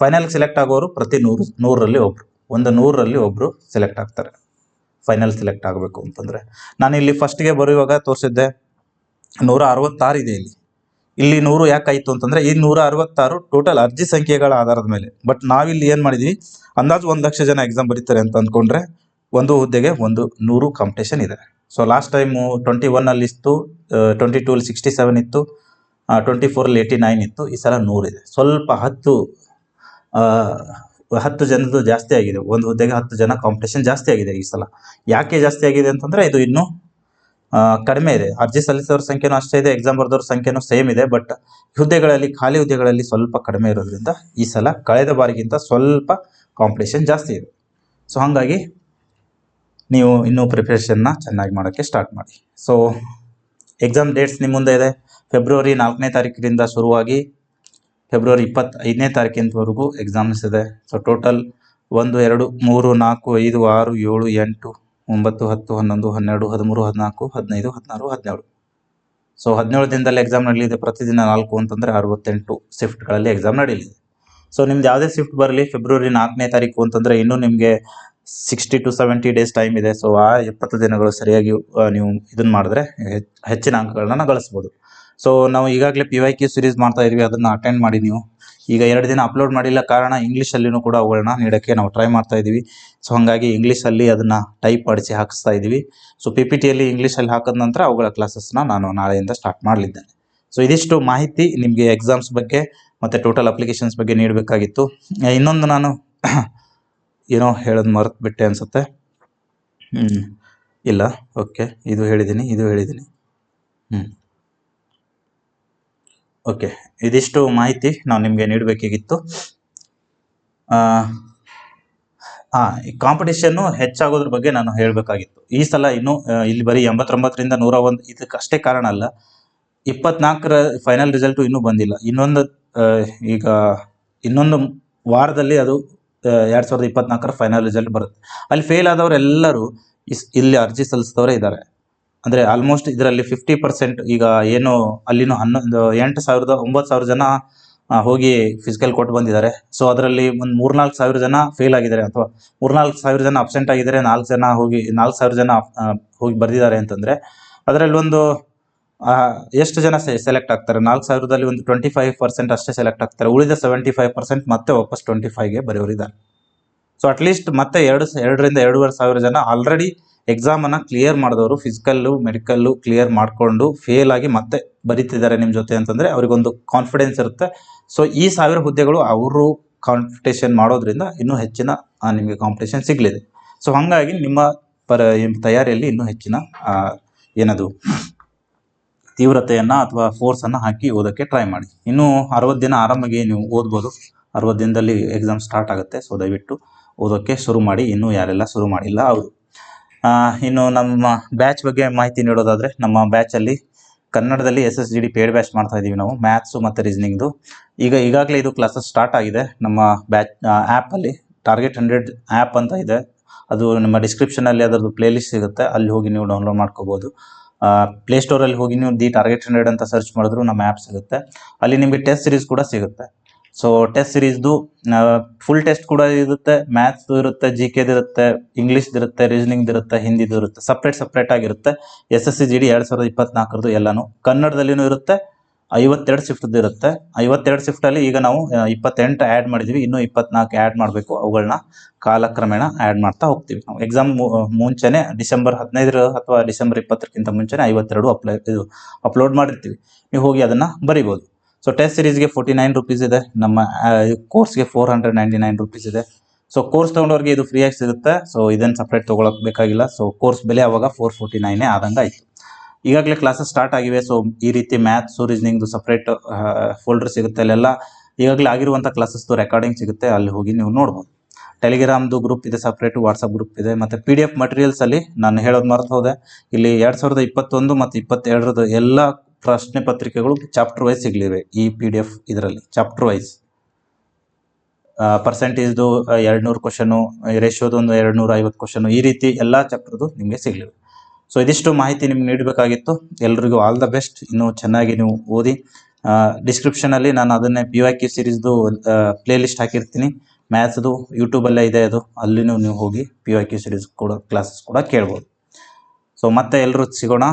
ಫೈನಲ್ ಸೆಲೆಕ್ಟ್ ಆಗೋರು ಪ್ರತಿ ನೂರು, ನೂರರಲ್ಲಿ ಒಬ್ಬರು ಒಂದು ನೂರರಲ್ಲಿ ಒಬ್ಬರು ಸೆಲೆಕ್ಟ್ ಆಗ್ತಾರೆ. ಫೈನಲ್ ಸೆಲೆಕ್ಟ್ ಆಗಬೇಕು ಅಂತಂದ್ರೆ. ನಾನು ಇಲ್ಲಿ ಫಸ್ಟ್ಗೆ ಬರುವಾಗ ತೋರಿಸಿದ್ದೆ ನೂರ ಅರವತ್ತಾರು ಇದೆ ಇಲ್ಲಿ. ಇಲ್ಲಿ ನೂರು ಯಾಕಾಯಿತು ಅಂತಂದರೆ ಈ ನೂರ ಅರವತ್ತಾರು ಟೋಟಲ್ ಅರ್ಜಿ ಸಂಖ್ಯೆಗಳ ಆಧಾರದ ಮೇಲೆ. ಬಟ್ ನಾವಿಲ್ಲಿ ಏನು ಮಾಡಿದ್ವಿ? ಅಂದಾಜು ಒಂದು ಲಕ್ಷ ಜನ ಎಕ್ಸಾಮ್ ಬರೀತಾರೆ ಅಂತ ಅಂದ್ಕೊಂಡ್ರೆ ಒಂದು ಹುದ್ದೆಗೆ ಒಂದು ನೂರು ಕಾಂಪಿಟೇಷನ್ ಇದೆ. ಸೊ ಲಾಸ್ಟ್ ಟೈಮು ಟ್ವೆಂಟಿ ಒನ್ನಲ್ಲಿ ಇತ್ತು ಟ್ವೆಂಟಿ ಟೂ ಅಲ್ಲಿ ಸಿಕ್ಸ್ಟಿ ಸೆವೆನ್ ಇತ್ತು ಟ್ವೆಂಟಿ ಫೋರಲ್ಲಿ ಏಯ್ಟಿ ನೈನ್ ಇತ್ತು, ಈ ಸಲ ನೂರಿದೆ ಸ್ವಲ್ಪ ಹತ್ತು ಹತ್ತು ಜನದ್ದು ಜಾಸ್ತಿ ಆಗಿದೆ. ಒಂದು ಹುದ್ದೆಗೆ ಹತ್ತು ಜನ ಕಾಂಪಿಟೇಷನ್ ಜಾಸ್ತಿ ಆಗಿದೆ ಈ ಸಲ. ಯಾಕೆ ಜಾಸ್ತಿ ಆಗಿದೆ ಅಂತಂದರೆ ಇದು ಇನ್ನೂ ಕಡಿಮೆ ಇದೆ. ಅರ್ಜಿ ಸಲ್ಲಿಸೋರ ಸಂಖ್ಯೆನೂ ಅಷ್ಟೇ ಇದೆ ಎಕ್ಸಾಮ್ ಬರೆದೋರ ಸಂಖ್ಯೆನೂ ಸೇಮ್ ಇದೆ ಬಟ್ ಹುದ್ದೆಗಳಲ್ಲಿ, ಖಾಲಿ ಹುದ್ದೆಗಳಲ್ಲಿ ಸ್ವಲ್ಪ ಕಡಿಮೆ ಇರೋದ್ರಿಂದ ಈ ಸಲ ಕಳೆದ ಬಾರಿಗಿಂತ ಸ್ವಲ್ಪ ಕಾಂಪಿಟೇಷನ್ ಜಾಸ್ತಿ ಇದೆ. ಸೊ ಹಾಗಾಗಿ ನೀವು ಇನ್ನೂ ಪ್ರಿಪ್ರೇಷನ್ನ ಚೆನ್ನಾಗಿ ಮಾಡೋಕ್ಕೆ ಸ್ಟಾರ್ಟ್ ಮಾಡಿ. ಸೊ ಎಕ್ಸಾಮ್ ಡೇಟ್ಸ್ ನಿಮ್ಮ ಮುಂದೆ ಇದೆ. ಫೆಬ್ರವರಿ ನಾಲ್ಕನೇ ತಾರೀಕಿನಿಂದ ಶುರುವಾಗಿ ಫೆಬ್ರವರಿ ಇಪ್ಪತ್ತೈದನೇ ತಾರೀಕಿನವರೆಗೂ ಎಕ್ಸಾಮ್ಸ್ ಇದೆ. ಸೊ ಟೋಟಲ್ ಒಂದು, ಎರಡು, ಮೂರು, ನಾಲ್ಕು, ಐದು, ಆರು, ಏಳು, ಎಂಟು ಒಂಬತ್ತು, ಹತ್ತು, ಹನ್ನೊಂದು, ಹನ್ನೆರಡು, ಹದಿಮೂರು, ಹದಿನಾಲ್ಕು, ಹದಿನೈದು, ಹದಿನಾರು, ಹದಿನೇಳು. ಸೊ ಹದಿನೇಳು ದಿನದಲ್ಲಿ ಎಕ್ಸಾಮ್ ನಡೆಯಲಿದೆ ಪ್ರತಿದಿನ ನಾಲ್ಕು ಅಂತಂದರೆ ಅರವತ್ತೆಂಟು ಶಿಫ್ಟ್ಗಳಲ್ಲಿ ಎಕ್ಸಾಮ್ ನಡೆಯಲಿದೆ ಸೊ ನಿಮ್ದು ಯಾವುದೇ ಶಿಫ್ಟ್ ಬರಲಿ ಫೆಬ್ರವರಿ ನಾಲ್ಕನೇ ತಾರೀಕು ಅಂತಂದರೆ ಇನ್ನೂ ನಿಮಗೆ sixty to seventy days time ಇದೆ. ಸೊ ಆ ಎಪ್ಪತ್ತು ದಿನಗಳು ಸರಿಯಾಗಿ ನೀವು ಇದನ್ನು ಮಾಡಿದ್ರೆ ಹೆಚ್- ಹೆಚ್ಚಿನ ಅಂಕಗಳನ್ನ ಗಳಿಸ್ಬೋದು. ಸೊ ನಾವು ಈಗಾಗಲೇ ಪಿ ವೈ ಕ್ಯೂ ಸಿರೀಸ್ ಮಾಡ್ತಾ ಇದೀವಿ. ಅದನ್ನು ಅಟೆಂಡ್ ಮಾಡಿ ನೀವು. ಈಗ ಎರಡು ದಿನ ಅಪ್ಲೋಡ್ ಮಾಡಿಲ್ಲ ಕಾರಣ ಇಂಗ್ಲೀಷಲ್ಲಿನೂ ಕೂಡ ಅವುಗಳನ್ನ ನೀಡೋಕ್ಕೆ ನಾವು ಟ್ರೈ ಮಾಡ್ತಾ ಇದ್ದೀವಿ. ಸೊ ಹಾಗಾಗಿ ಇಂಗ್ಲೀಷಲ್ಲಿ ಅದನ್ನು ಟೈಪ್ ಮಾಡಿಸಿ ಹಾಕಿಸ್ತಾ ಇದ್ದೀವಿ. ಸೊ ಪಿ ಪಿ ಟಿಯಲ್ಲಿ ಇಂಗ್ಲೀಷಲ್ಲಿ ಹಾಕಿದ ನಂತರ ಅವುಗಳ ಕ್ಲಾಸಸ್ನ ನಾನು ನಾಳೆಯಿಂದ ಸ್ಟಾರ್ಟ್ ಮಾಡಲಿದ್ದೇನೆ. ಸೊ ಇದಿಷ್ಟು ಮಾಹಿತಿ ನಿಮಗೆ ಎಕ್ಸಾಮ್ಸ್ ಬಗ್ಗೆ ಮತ್ತು ಟೋಟಲ್ ಅಪ್ಲಿಕೇಶನ್ಸ್ ಬಗ್ಗೆ ನೀಡಬೇಕಾಗಿತ್ತು. ಇನ್ನೊಂದು ನಾನು ಏನೋ ಹೇಳೋದು ಮರೆತು ಬಿಟ್ಟೆ ಅನಿಸುತ್ತೆ ಇಲ್ಲ. ಓಕೆ ಇದು ಹೇಳಿದ್ದೀನಿ ಇದು ಹೇಳಿದ್ದೀನಿ ಹ್ಞೂ ಓಕೆ ಇದಿಷ್ಟು ಮಾಹಿತಿ ನಾವು ನಿಮಗೆ ನೀಡಬೇಕಾಗಿತ್ತು. ಹಾಂ ಈ ಕಾಂಪಿಟೇಷನ್ನು ಹೆಚ್ಚಾಗೋದ್ರ ಬಗ್ಗೆ ನಾನು ಹೇಳಬೇಕಾಗಿತ್ತು. ಈ ಸಲ ಇನ್ನು ಇಲ್ಲಿ ಬರೀ ಎಂಬತ್ತೊಂಬತ್ತರಿಂದ ನೂರ ಒಂದು ಇದಕ್ಕಷ್ಟೇ ಕಾರಣ ಅಲ್ಲ. ಇಪ್ಪತ್ನಾಲ್ಕರ ಫೈನಲ್ ರಿಸಲ್ಟು ಇನ್ನೂ ಬಂದಿಲ್ಲ. ಇನ್ನೊಂದು ಈಗ ಇನ್ನೊಂದು ವಾರದಲ್ಲಿ ಅದು ಎರಡು ಸಾವಿರದ ಇಪ್ಪತ್ನಾಲ್ಕರ ಫೈನಲ್ ರಿಸಲ್ಟ್ ಬರುತ್ತೆ. ಅಲ್ಲಿ ಫೇಲ್ ಆದವರೆಲ್ಲರೂ ಇಸ್, ಇಲ್ಲಿ ಅರ್ಜಿ ಸಲ್ಲಿಸಿದವರೇ ಇದ್ದಾರೆ. ಅಂದರೆ ಆಲ್ಮೋಸ್ಟ್ ಇದರಲ್ಲಿ ಫಿಫ್ಟಿ ಪರ್ಸೆಂಟ್ ಈಗ ಏನು ಅಲ್ಲಿನೂ ಹನ್ನೊಂದು ಎಂಟು ಸಾವಿರದ ಒಂಬತ್ತು ಸಾವಿರ ಜನ ಹೋಗಿ ಫಿಸಿಕಲ್ ಕೊಟ್ಟು ಬಂದಿದ್ದಾರೆ. ಸೊ ಅದರಲ್ಲಿ ಒಂದು ಮೂರ್ನಾಲ್ಕು ಸಾವಿರ ಜನ ಫೇಲ್ ಆಗಿದ್ದಾರೆ ಅಥವಾ ಮೂರ್ನಾಲ್ಕು ಸಾವಿರ ಜನ ಅಬ್ಸೆಂಟ್ ಆಗಿದ್ದಾರೆ, ನಾಲ್ಕು ಜನ ಹೋಗಿ ನಾಲ್ಕು ಸಾವಿರ ಜನ ಹೋಗಿ ಬರೆದಿದ್ದಾರೆ ಅಂತಂದರೆ, ಅದರಲ್ಲಿ ಒಂದು ಎಷ್ಟು ಜನ ಸೆಲೆಕ್ಟ್ ಆಗ್ತಾರೆ? ನಾಲ್ಕು ಸಾವಿರದಲ್ಲಿ ಒಂದು ಟ್ವೆಂಟಿ ಫೈವ್ ಪರ್ಸೆಂಟ್ ಅಷ್ಟೇ ಸೆಲೆಕ್ಟ್ ಆಗ್ತಾರೆ. ಉಳಿದ ಸೆವೆಂಟಿ ಫೈವ್ ಪರ್ಸೆಂಟ್ ಮತ್ತೆ ವಾಪಸ್ ಟ್ವೆಂಟಿ ಫೈವ್ಗೆ ಬರೆಯೋರಿದ್ದಾರೆ. ಸೊ ಅಟ್ಲೀಸ್ಟ್ ಮತ್ತೆ ಎರಡು ಎರಡರಿಂದ ಎರಡೂವರೆ ಸಾವಿರ ಜನ ಆಲ್ರೆಡಿ ಎಕ್ಸಾಮನ್ನು ಕ್ಲಿಯರ್ ಮಾಡಿದವರು ಫಿಸಿಕಲ್ಲು ಮೆಡಿಕಲ್ಲು ಕ್ಲಿಯರ್ ಮಾಡಿಕೊಂಡು ಫೇಲ್ ಆಗಿ ಮತ್ತೆ ಬರೀತಿದ್ದಾರೆ ನಿಮ್ಮ ಜೊತೆ ಅಂತಂದರೆ ಅವರಿಗೊಂದು ಕಾನ್ಫಿಡೆನ್ಸ್ ಇರುತ್ತೆ. ಸೊ ಈ ಸಾವಿರ ಹುದ್ದೆಗಳು ಅವರು ಕಾಂಪಿಟೇಷನ್ ಮಾಡೋದ್ರಿಂದ ಇನ್ನೂ ಹೆಚ್ಚಿನ ನಿಮಗೆ ಕಾಂಪಿಟೇಷನ್ ಸಿಗಲಿದೆ. ಸೊ ಹಾಗಾಗಿ ನಿಮ್ಮ ಪರ ತಯಾರಿಯಲ್ಲಿ ಇನ್ನೂ ಹೆಚ್ಚಿನ ಏನದು, ತೀವ್ರತೆಯನ್ನು ಅಥವಾ ಫೋರ್ಸನ್ನು ಹಾಕಿ ಓದೋಕ್ಕೆ ಟ್ರೈ ಮಾಡಿ. ಇನ್ನೂ ಅರವತ್ತು ದಿನ ಆರಾಮಾಗಿ ನೀವು ಓದ್ಬೋದು. ಅರವತ್ತು ದಿನದಲ್ಲಿ ಎಕ್ಸಾಮ್ ಸ್ಟಾರ್ಟ್ ಆಗುತ್ತೆ. ಸೊ ದಯವಿಟ್ಟು ಓದೋಕ್ಕೆ ಶುರು ಮಾಡಿ. ಇನ್ನೂ ಯಾರೆಲ್ಲ ಶುರು ಮಾಡಿಲ್ಲ, ಅವರು ಇನ್ನು ನಮ್ಮ ಬ್ಯಾಚ್ ಬಗ್ಗೆ ಮಾಹಿತಿ ನೀಡೋದಾದರೆ ನಮ್ಮ ಬ್ಯಾಚಲ್ಲಿ ಕನ್ನಡದಲ್ಲಿ S S G D paid batch ಮಾಡ್ತಾ ಇದ್ದೀವಿ ನಾವು ಮ್ಯಾಥ್ಸು ಮತ್ತು ರೀಸನಿಂಗ್ದು ಈಗ ಈಗಾಗಲೇ ಇದು ಕ್ಲಾಸಸ್ ಸ್ಟಾರ್ಟ್ ಆಗಿದೆ. ನಮ್ಮ ಬ್ಯಾಚ್ ಆ್ಯಪಲ್ಲಿ ಟಾರ್ಗೆಟ್ ಹಂಡ್ರೆಡ್ ಆ್ಯಪ್ ಅಂತ ಇದೆ. ಅದು ನಿಮ್ಮ ಡಿಸ್ಕ್ರಿಪ್ಷನಲ್ಲಿ ಅದರದ್ದು ಪ್ಲೇಲಿಸ್ಟ್ ಸಿಗುತ್ತೆ. ಅಲ್ಲಿ ಹೋಗಿ ನೀವು ಡೌನ್ಲೋಡ್ ಮಾಡ್ಕೋಬೋದು. ಪ್ಲೇಸ್ಟೋರಲ್ಲಿ ಹೋಗಿ ನೀವು ದಿ ಟಾರ್ಗೆಟ್ ಹಂಡ್ರೆಡ್ ಅಂತ ಸರ್ಚ್ ಮಾಡಿದ್ರು ನಮ್ಮ ಆ್ಯಪ್ ಸಿಗುತ್ತೆ. ಅಲ್ಲಿ ನಿಮಗೆ ಟೆಸ್ಟ್ ಸಿರೀಸ್ ಕೂಡ ಸಿಗುತ್ತೆ. ಸೊ ಟೆಸ್ಟ್ ಸಿರೀಸ್ದು ಫುಲ್ ಟೆಸ್ಟ್ ಕೂಡ ಇರುತ್ತೆ ಮ್ಯಾಥ್ಸ್ ಇರುತ್ತೆ ಜಿ ಕೆದು ಇರುತ್ತೆ ಇಂಗ್ಲೀಷ್ ಇರುತ್ತೆ ರೀಸನಿಂಗ್ ಇರುತ್ತೆ ಹಿಂದಿದು ಇರುತ್ತೆ ಸಪ್ರೇಟ್ ಸಪ್ರೇಟ್ ಆಗಿರುತ್ತೆ. S S C G D ಎರಡು ಸಾವಿರದ ಇಪ್ಪತ್ನಾಲ್ಕರದ್ದು ಎಲ್ಲಾನು. ಕನ್ನಡದಲ್ಲಿನೂ ಇರುತ್ತೆ, ಐವತ್ತೆರಡು ಶಿಫ್ಟ್ದು ಇರುತ್ತೆ. ಐವತ್ತೆರಡು ಶಿಫ್ಟಲ್ಲಿ ಈಗ ನಾವು ಇಪ್ಪತ್ತೆಂಟು ಆ್ಯಡ್ ಮಾಡಿದ್ವಿ, ಇನ್ನೂ ಇಪ್ಪತ್ನಾಲ್ಕು ಆ್ಯಡ್ ಮಾಡಬೇಕು ಅವುಗಳನ್ನ ಕಾಲಕ್ರಮೇಣ ಆ್ಯಡ್ ಮಾಡ್ತಾ ಹೋಗ್ತೀವಿ ನಾವು. ಎಕ್ಸಾಮ್ ಮುಂಚೆನೆ ಡಿಸೆಂಬರ್ ಹದಿನೈದರ ಅಥವಾ ಡಿಸೆಂಬರ್ ಇಪ್ಪತ್ತಕ್ಕಿಂತ ಮುಂಚೆನೆ ಐವತ್ತೆರಡು ಅಪ್ಲೈ ಇದು ಅಪ್ಲೋಡ್ ಮಾಡಿರ್ತೀವಿ. ನೀವು ಹೋಗಿ ಅದನ್ನು ಬರಿಬೋದು. ಸೊ ಟೆಸ್ಟ್ ಸೀರೀಸ್ಗೆ ಫೋರ್ಟಿ ನೈನ್ ರುಪೀಸ್ ಇದೆ. ನಮ್ಮ ಕೋರ್ಸ್ಗೆ four hundred ninety nine rupees ಇದೆ. ಸೊ ಕೋರ್ಸ್ ತೊಗೊಂಡವ್ರಿಗೆ ಇದು ಫ್ರೀಯಾಗಿ ಸಿಗುತ್ತೆ. ಸೊ ಇದನ್ನು ಸಪ್ರೇಟ್ ತೊಗೊಳಕ್ ಬೇಕಾಗಿಲ್ಲ. ಸೊ ಕೋರ್ಸ್ ಬೆಲೆ ಅವಾಗ ಫೋರ್ ಫೋರ್ಟಿ ನೈನೇ ಆದಂಗೆ ಆಯಿತು. ಈಗಾಗಲೇ ಕ್ಲಾಸಸ್ ಸ್ಟಾರ್ಟ್ ಆಗಿವೆ. ಸೊ ಈ ರೀತಿ ಮ್ಯಾಥ್ಸು ರೀಸನಿಂಗ್ದು ಸಪ್ರೇಟ್ ಫೋಲ್ಡರ್ ಸಿಗುತ್ತೆ ಅಲ್ಲೆಲ್ಲ. ಈಗಾಗಲೇ ಆಗಿರುವಂಥ ಕ್ಲಾಸಸ್ದು ರೆಕಾರ್ಡಿಂಗ್ ಸಿಗುತ್ತೆ. ಅಲ್ಲಿ ಹೋಗಿ ನೀವು ನೋಡ್ಬೋದು. ಟೆಲಿಗ್ರಾಮ್ದು ಗ್ರೂಪ್ ಇದೆ ಸಪ್ರೇಟು ವಾಟ್ಸಪ್ ಗ್ರೂಪ್ ಇದೆ. ಮತ್ತು ಪಿ ಡಿ ಎಫ್ ಮಟೀರಿಯಲ್ಸಲ್ಲಿ ನಾನು ಹೇಳೋದು ಮರೆತು ಹೋದೆ. ಇಲ್ಲಿ ಎರಡು ಸಾವಿರದ ಇಪ್ಪತ್ತೊಂದು ಮತ್ತು ಇಪ್ಪತ್ತೆರಡರದ್ದು ಎಲ್ಲ ಪ್ರಶ್ನೆ ಪತ್ರಿಕೆಗಳು ಚಾಪ್ಟರ್ ವೈಸ್ ಸಿಗಲಿವೆ ಈ ಪಿ ಡಿ ಎಫ್ ಇದರಲ್ಲಿ ಚಾಪ್ಟರ್ ವೈಸ್ ಪರ್ಸೆಂಟೇಜ್ದು ಎರಡು ನೂರು ಕ್ವಶನು ರೇಷೋದೊಂದು ಎರಡು ನೂರ ಐವತ್ತು ಕ್ವಶನು ಈ ರೀತಿ ಎಲ್ಲ ಚಾಪ್ಟರ್ದು ನಿಮಗೆ ಸಿಗಲಿವೆ. ಸೊ ಇದಿಷ್ಟು ಮಾಹಿತಿ ನಿಮ್ಗೆ ನೀಡಬೇಕಾಗಿತ್ತು. ಎಲ್ರಿಗೂ ಆಲ್ ದ ಬೆಸ್ಟ್ ಇನ್ನೂ ಚೆನ್ನಾಗಿ ನೀವು ಓದಿ ಡಿಸ್ಕ್ರಿಪ್ಷನಲ್ಲಿ ನಾನು ಅದನ್ನೇ ಪಿ ವೈ ಕ್ಯೂ ಸಿರೀಸ್ದು ಪ್ಲೇ ಲಿಸ್ಟ್ ಹಾಕಿರ್ತೀನಿ. ಮ್ಯಾಥ್ಸ್ದು ಯೂಟ್ಯೂಬಲ್ಲೇ ಇದೆ ಅದು. ಅಲ್ಲಿನೂ ನೀವು ಹೋಗಿ ಪಿ ವೈ ಕ್ಯೂ ಸಿರೀಸ್ ಕೂಡ ಕ್ಲಾಸಸ್ ಕೂಡ ಕೇಳ್ಬೋದು. ಸೊ ಮತ್ತೆ ಎಲ್ಲರೂ ಸಿಗೋಣ.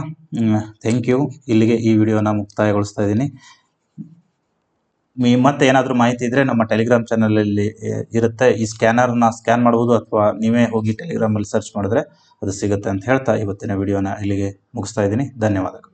ಥ್ಯಾಂಕ್ ಯು ಇಲ್ಲಿಗೆ ಈ ವಿಡಿಯೋನ ಮುಕ್ತಾಯಗೊಳಿಸ್ತಾ ಇದ್ದೀನಿ. ಮತ್ತೆ ಏನಾದರೂ ಮಾಹಿತಿ ಇದ್ದರೆ ನಮ್ಮ ಟೆಲಿಗ್ರಾಮ್ ಚಾನಲಲ್ಲಿ ಇರುತ್ತೆ. ಈ ಸ್ಕ್ಯಾನರ್ನ ಸ್ಕ್ಯಾನ್ ಮಾಡ್ಬೋದು ಅಥವಾ ನೀವೇ ಹೋಗಿ ಟೆಲಿಗ್ರಾಮಲ್ಲಿ ಸರ್ಚ್ ಮಾಡಿದ್ರೆ ಅದು ಸಿಗುತ್ತೆ ಅಂತ ಹೇಳ್ತಾ ಇವತ್ತಿನ ವಿಡಿಯೋನ ಇಲ್ಲಿಗೆ ಮುಗಿಸ್ತಾ ಇದ್ದೀನಿ. ಧನ್ಯವಾದಗಳು.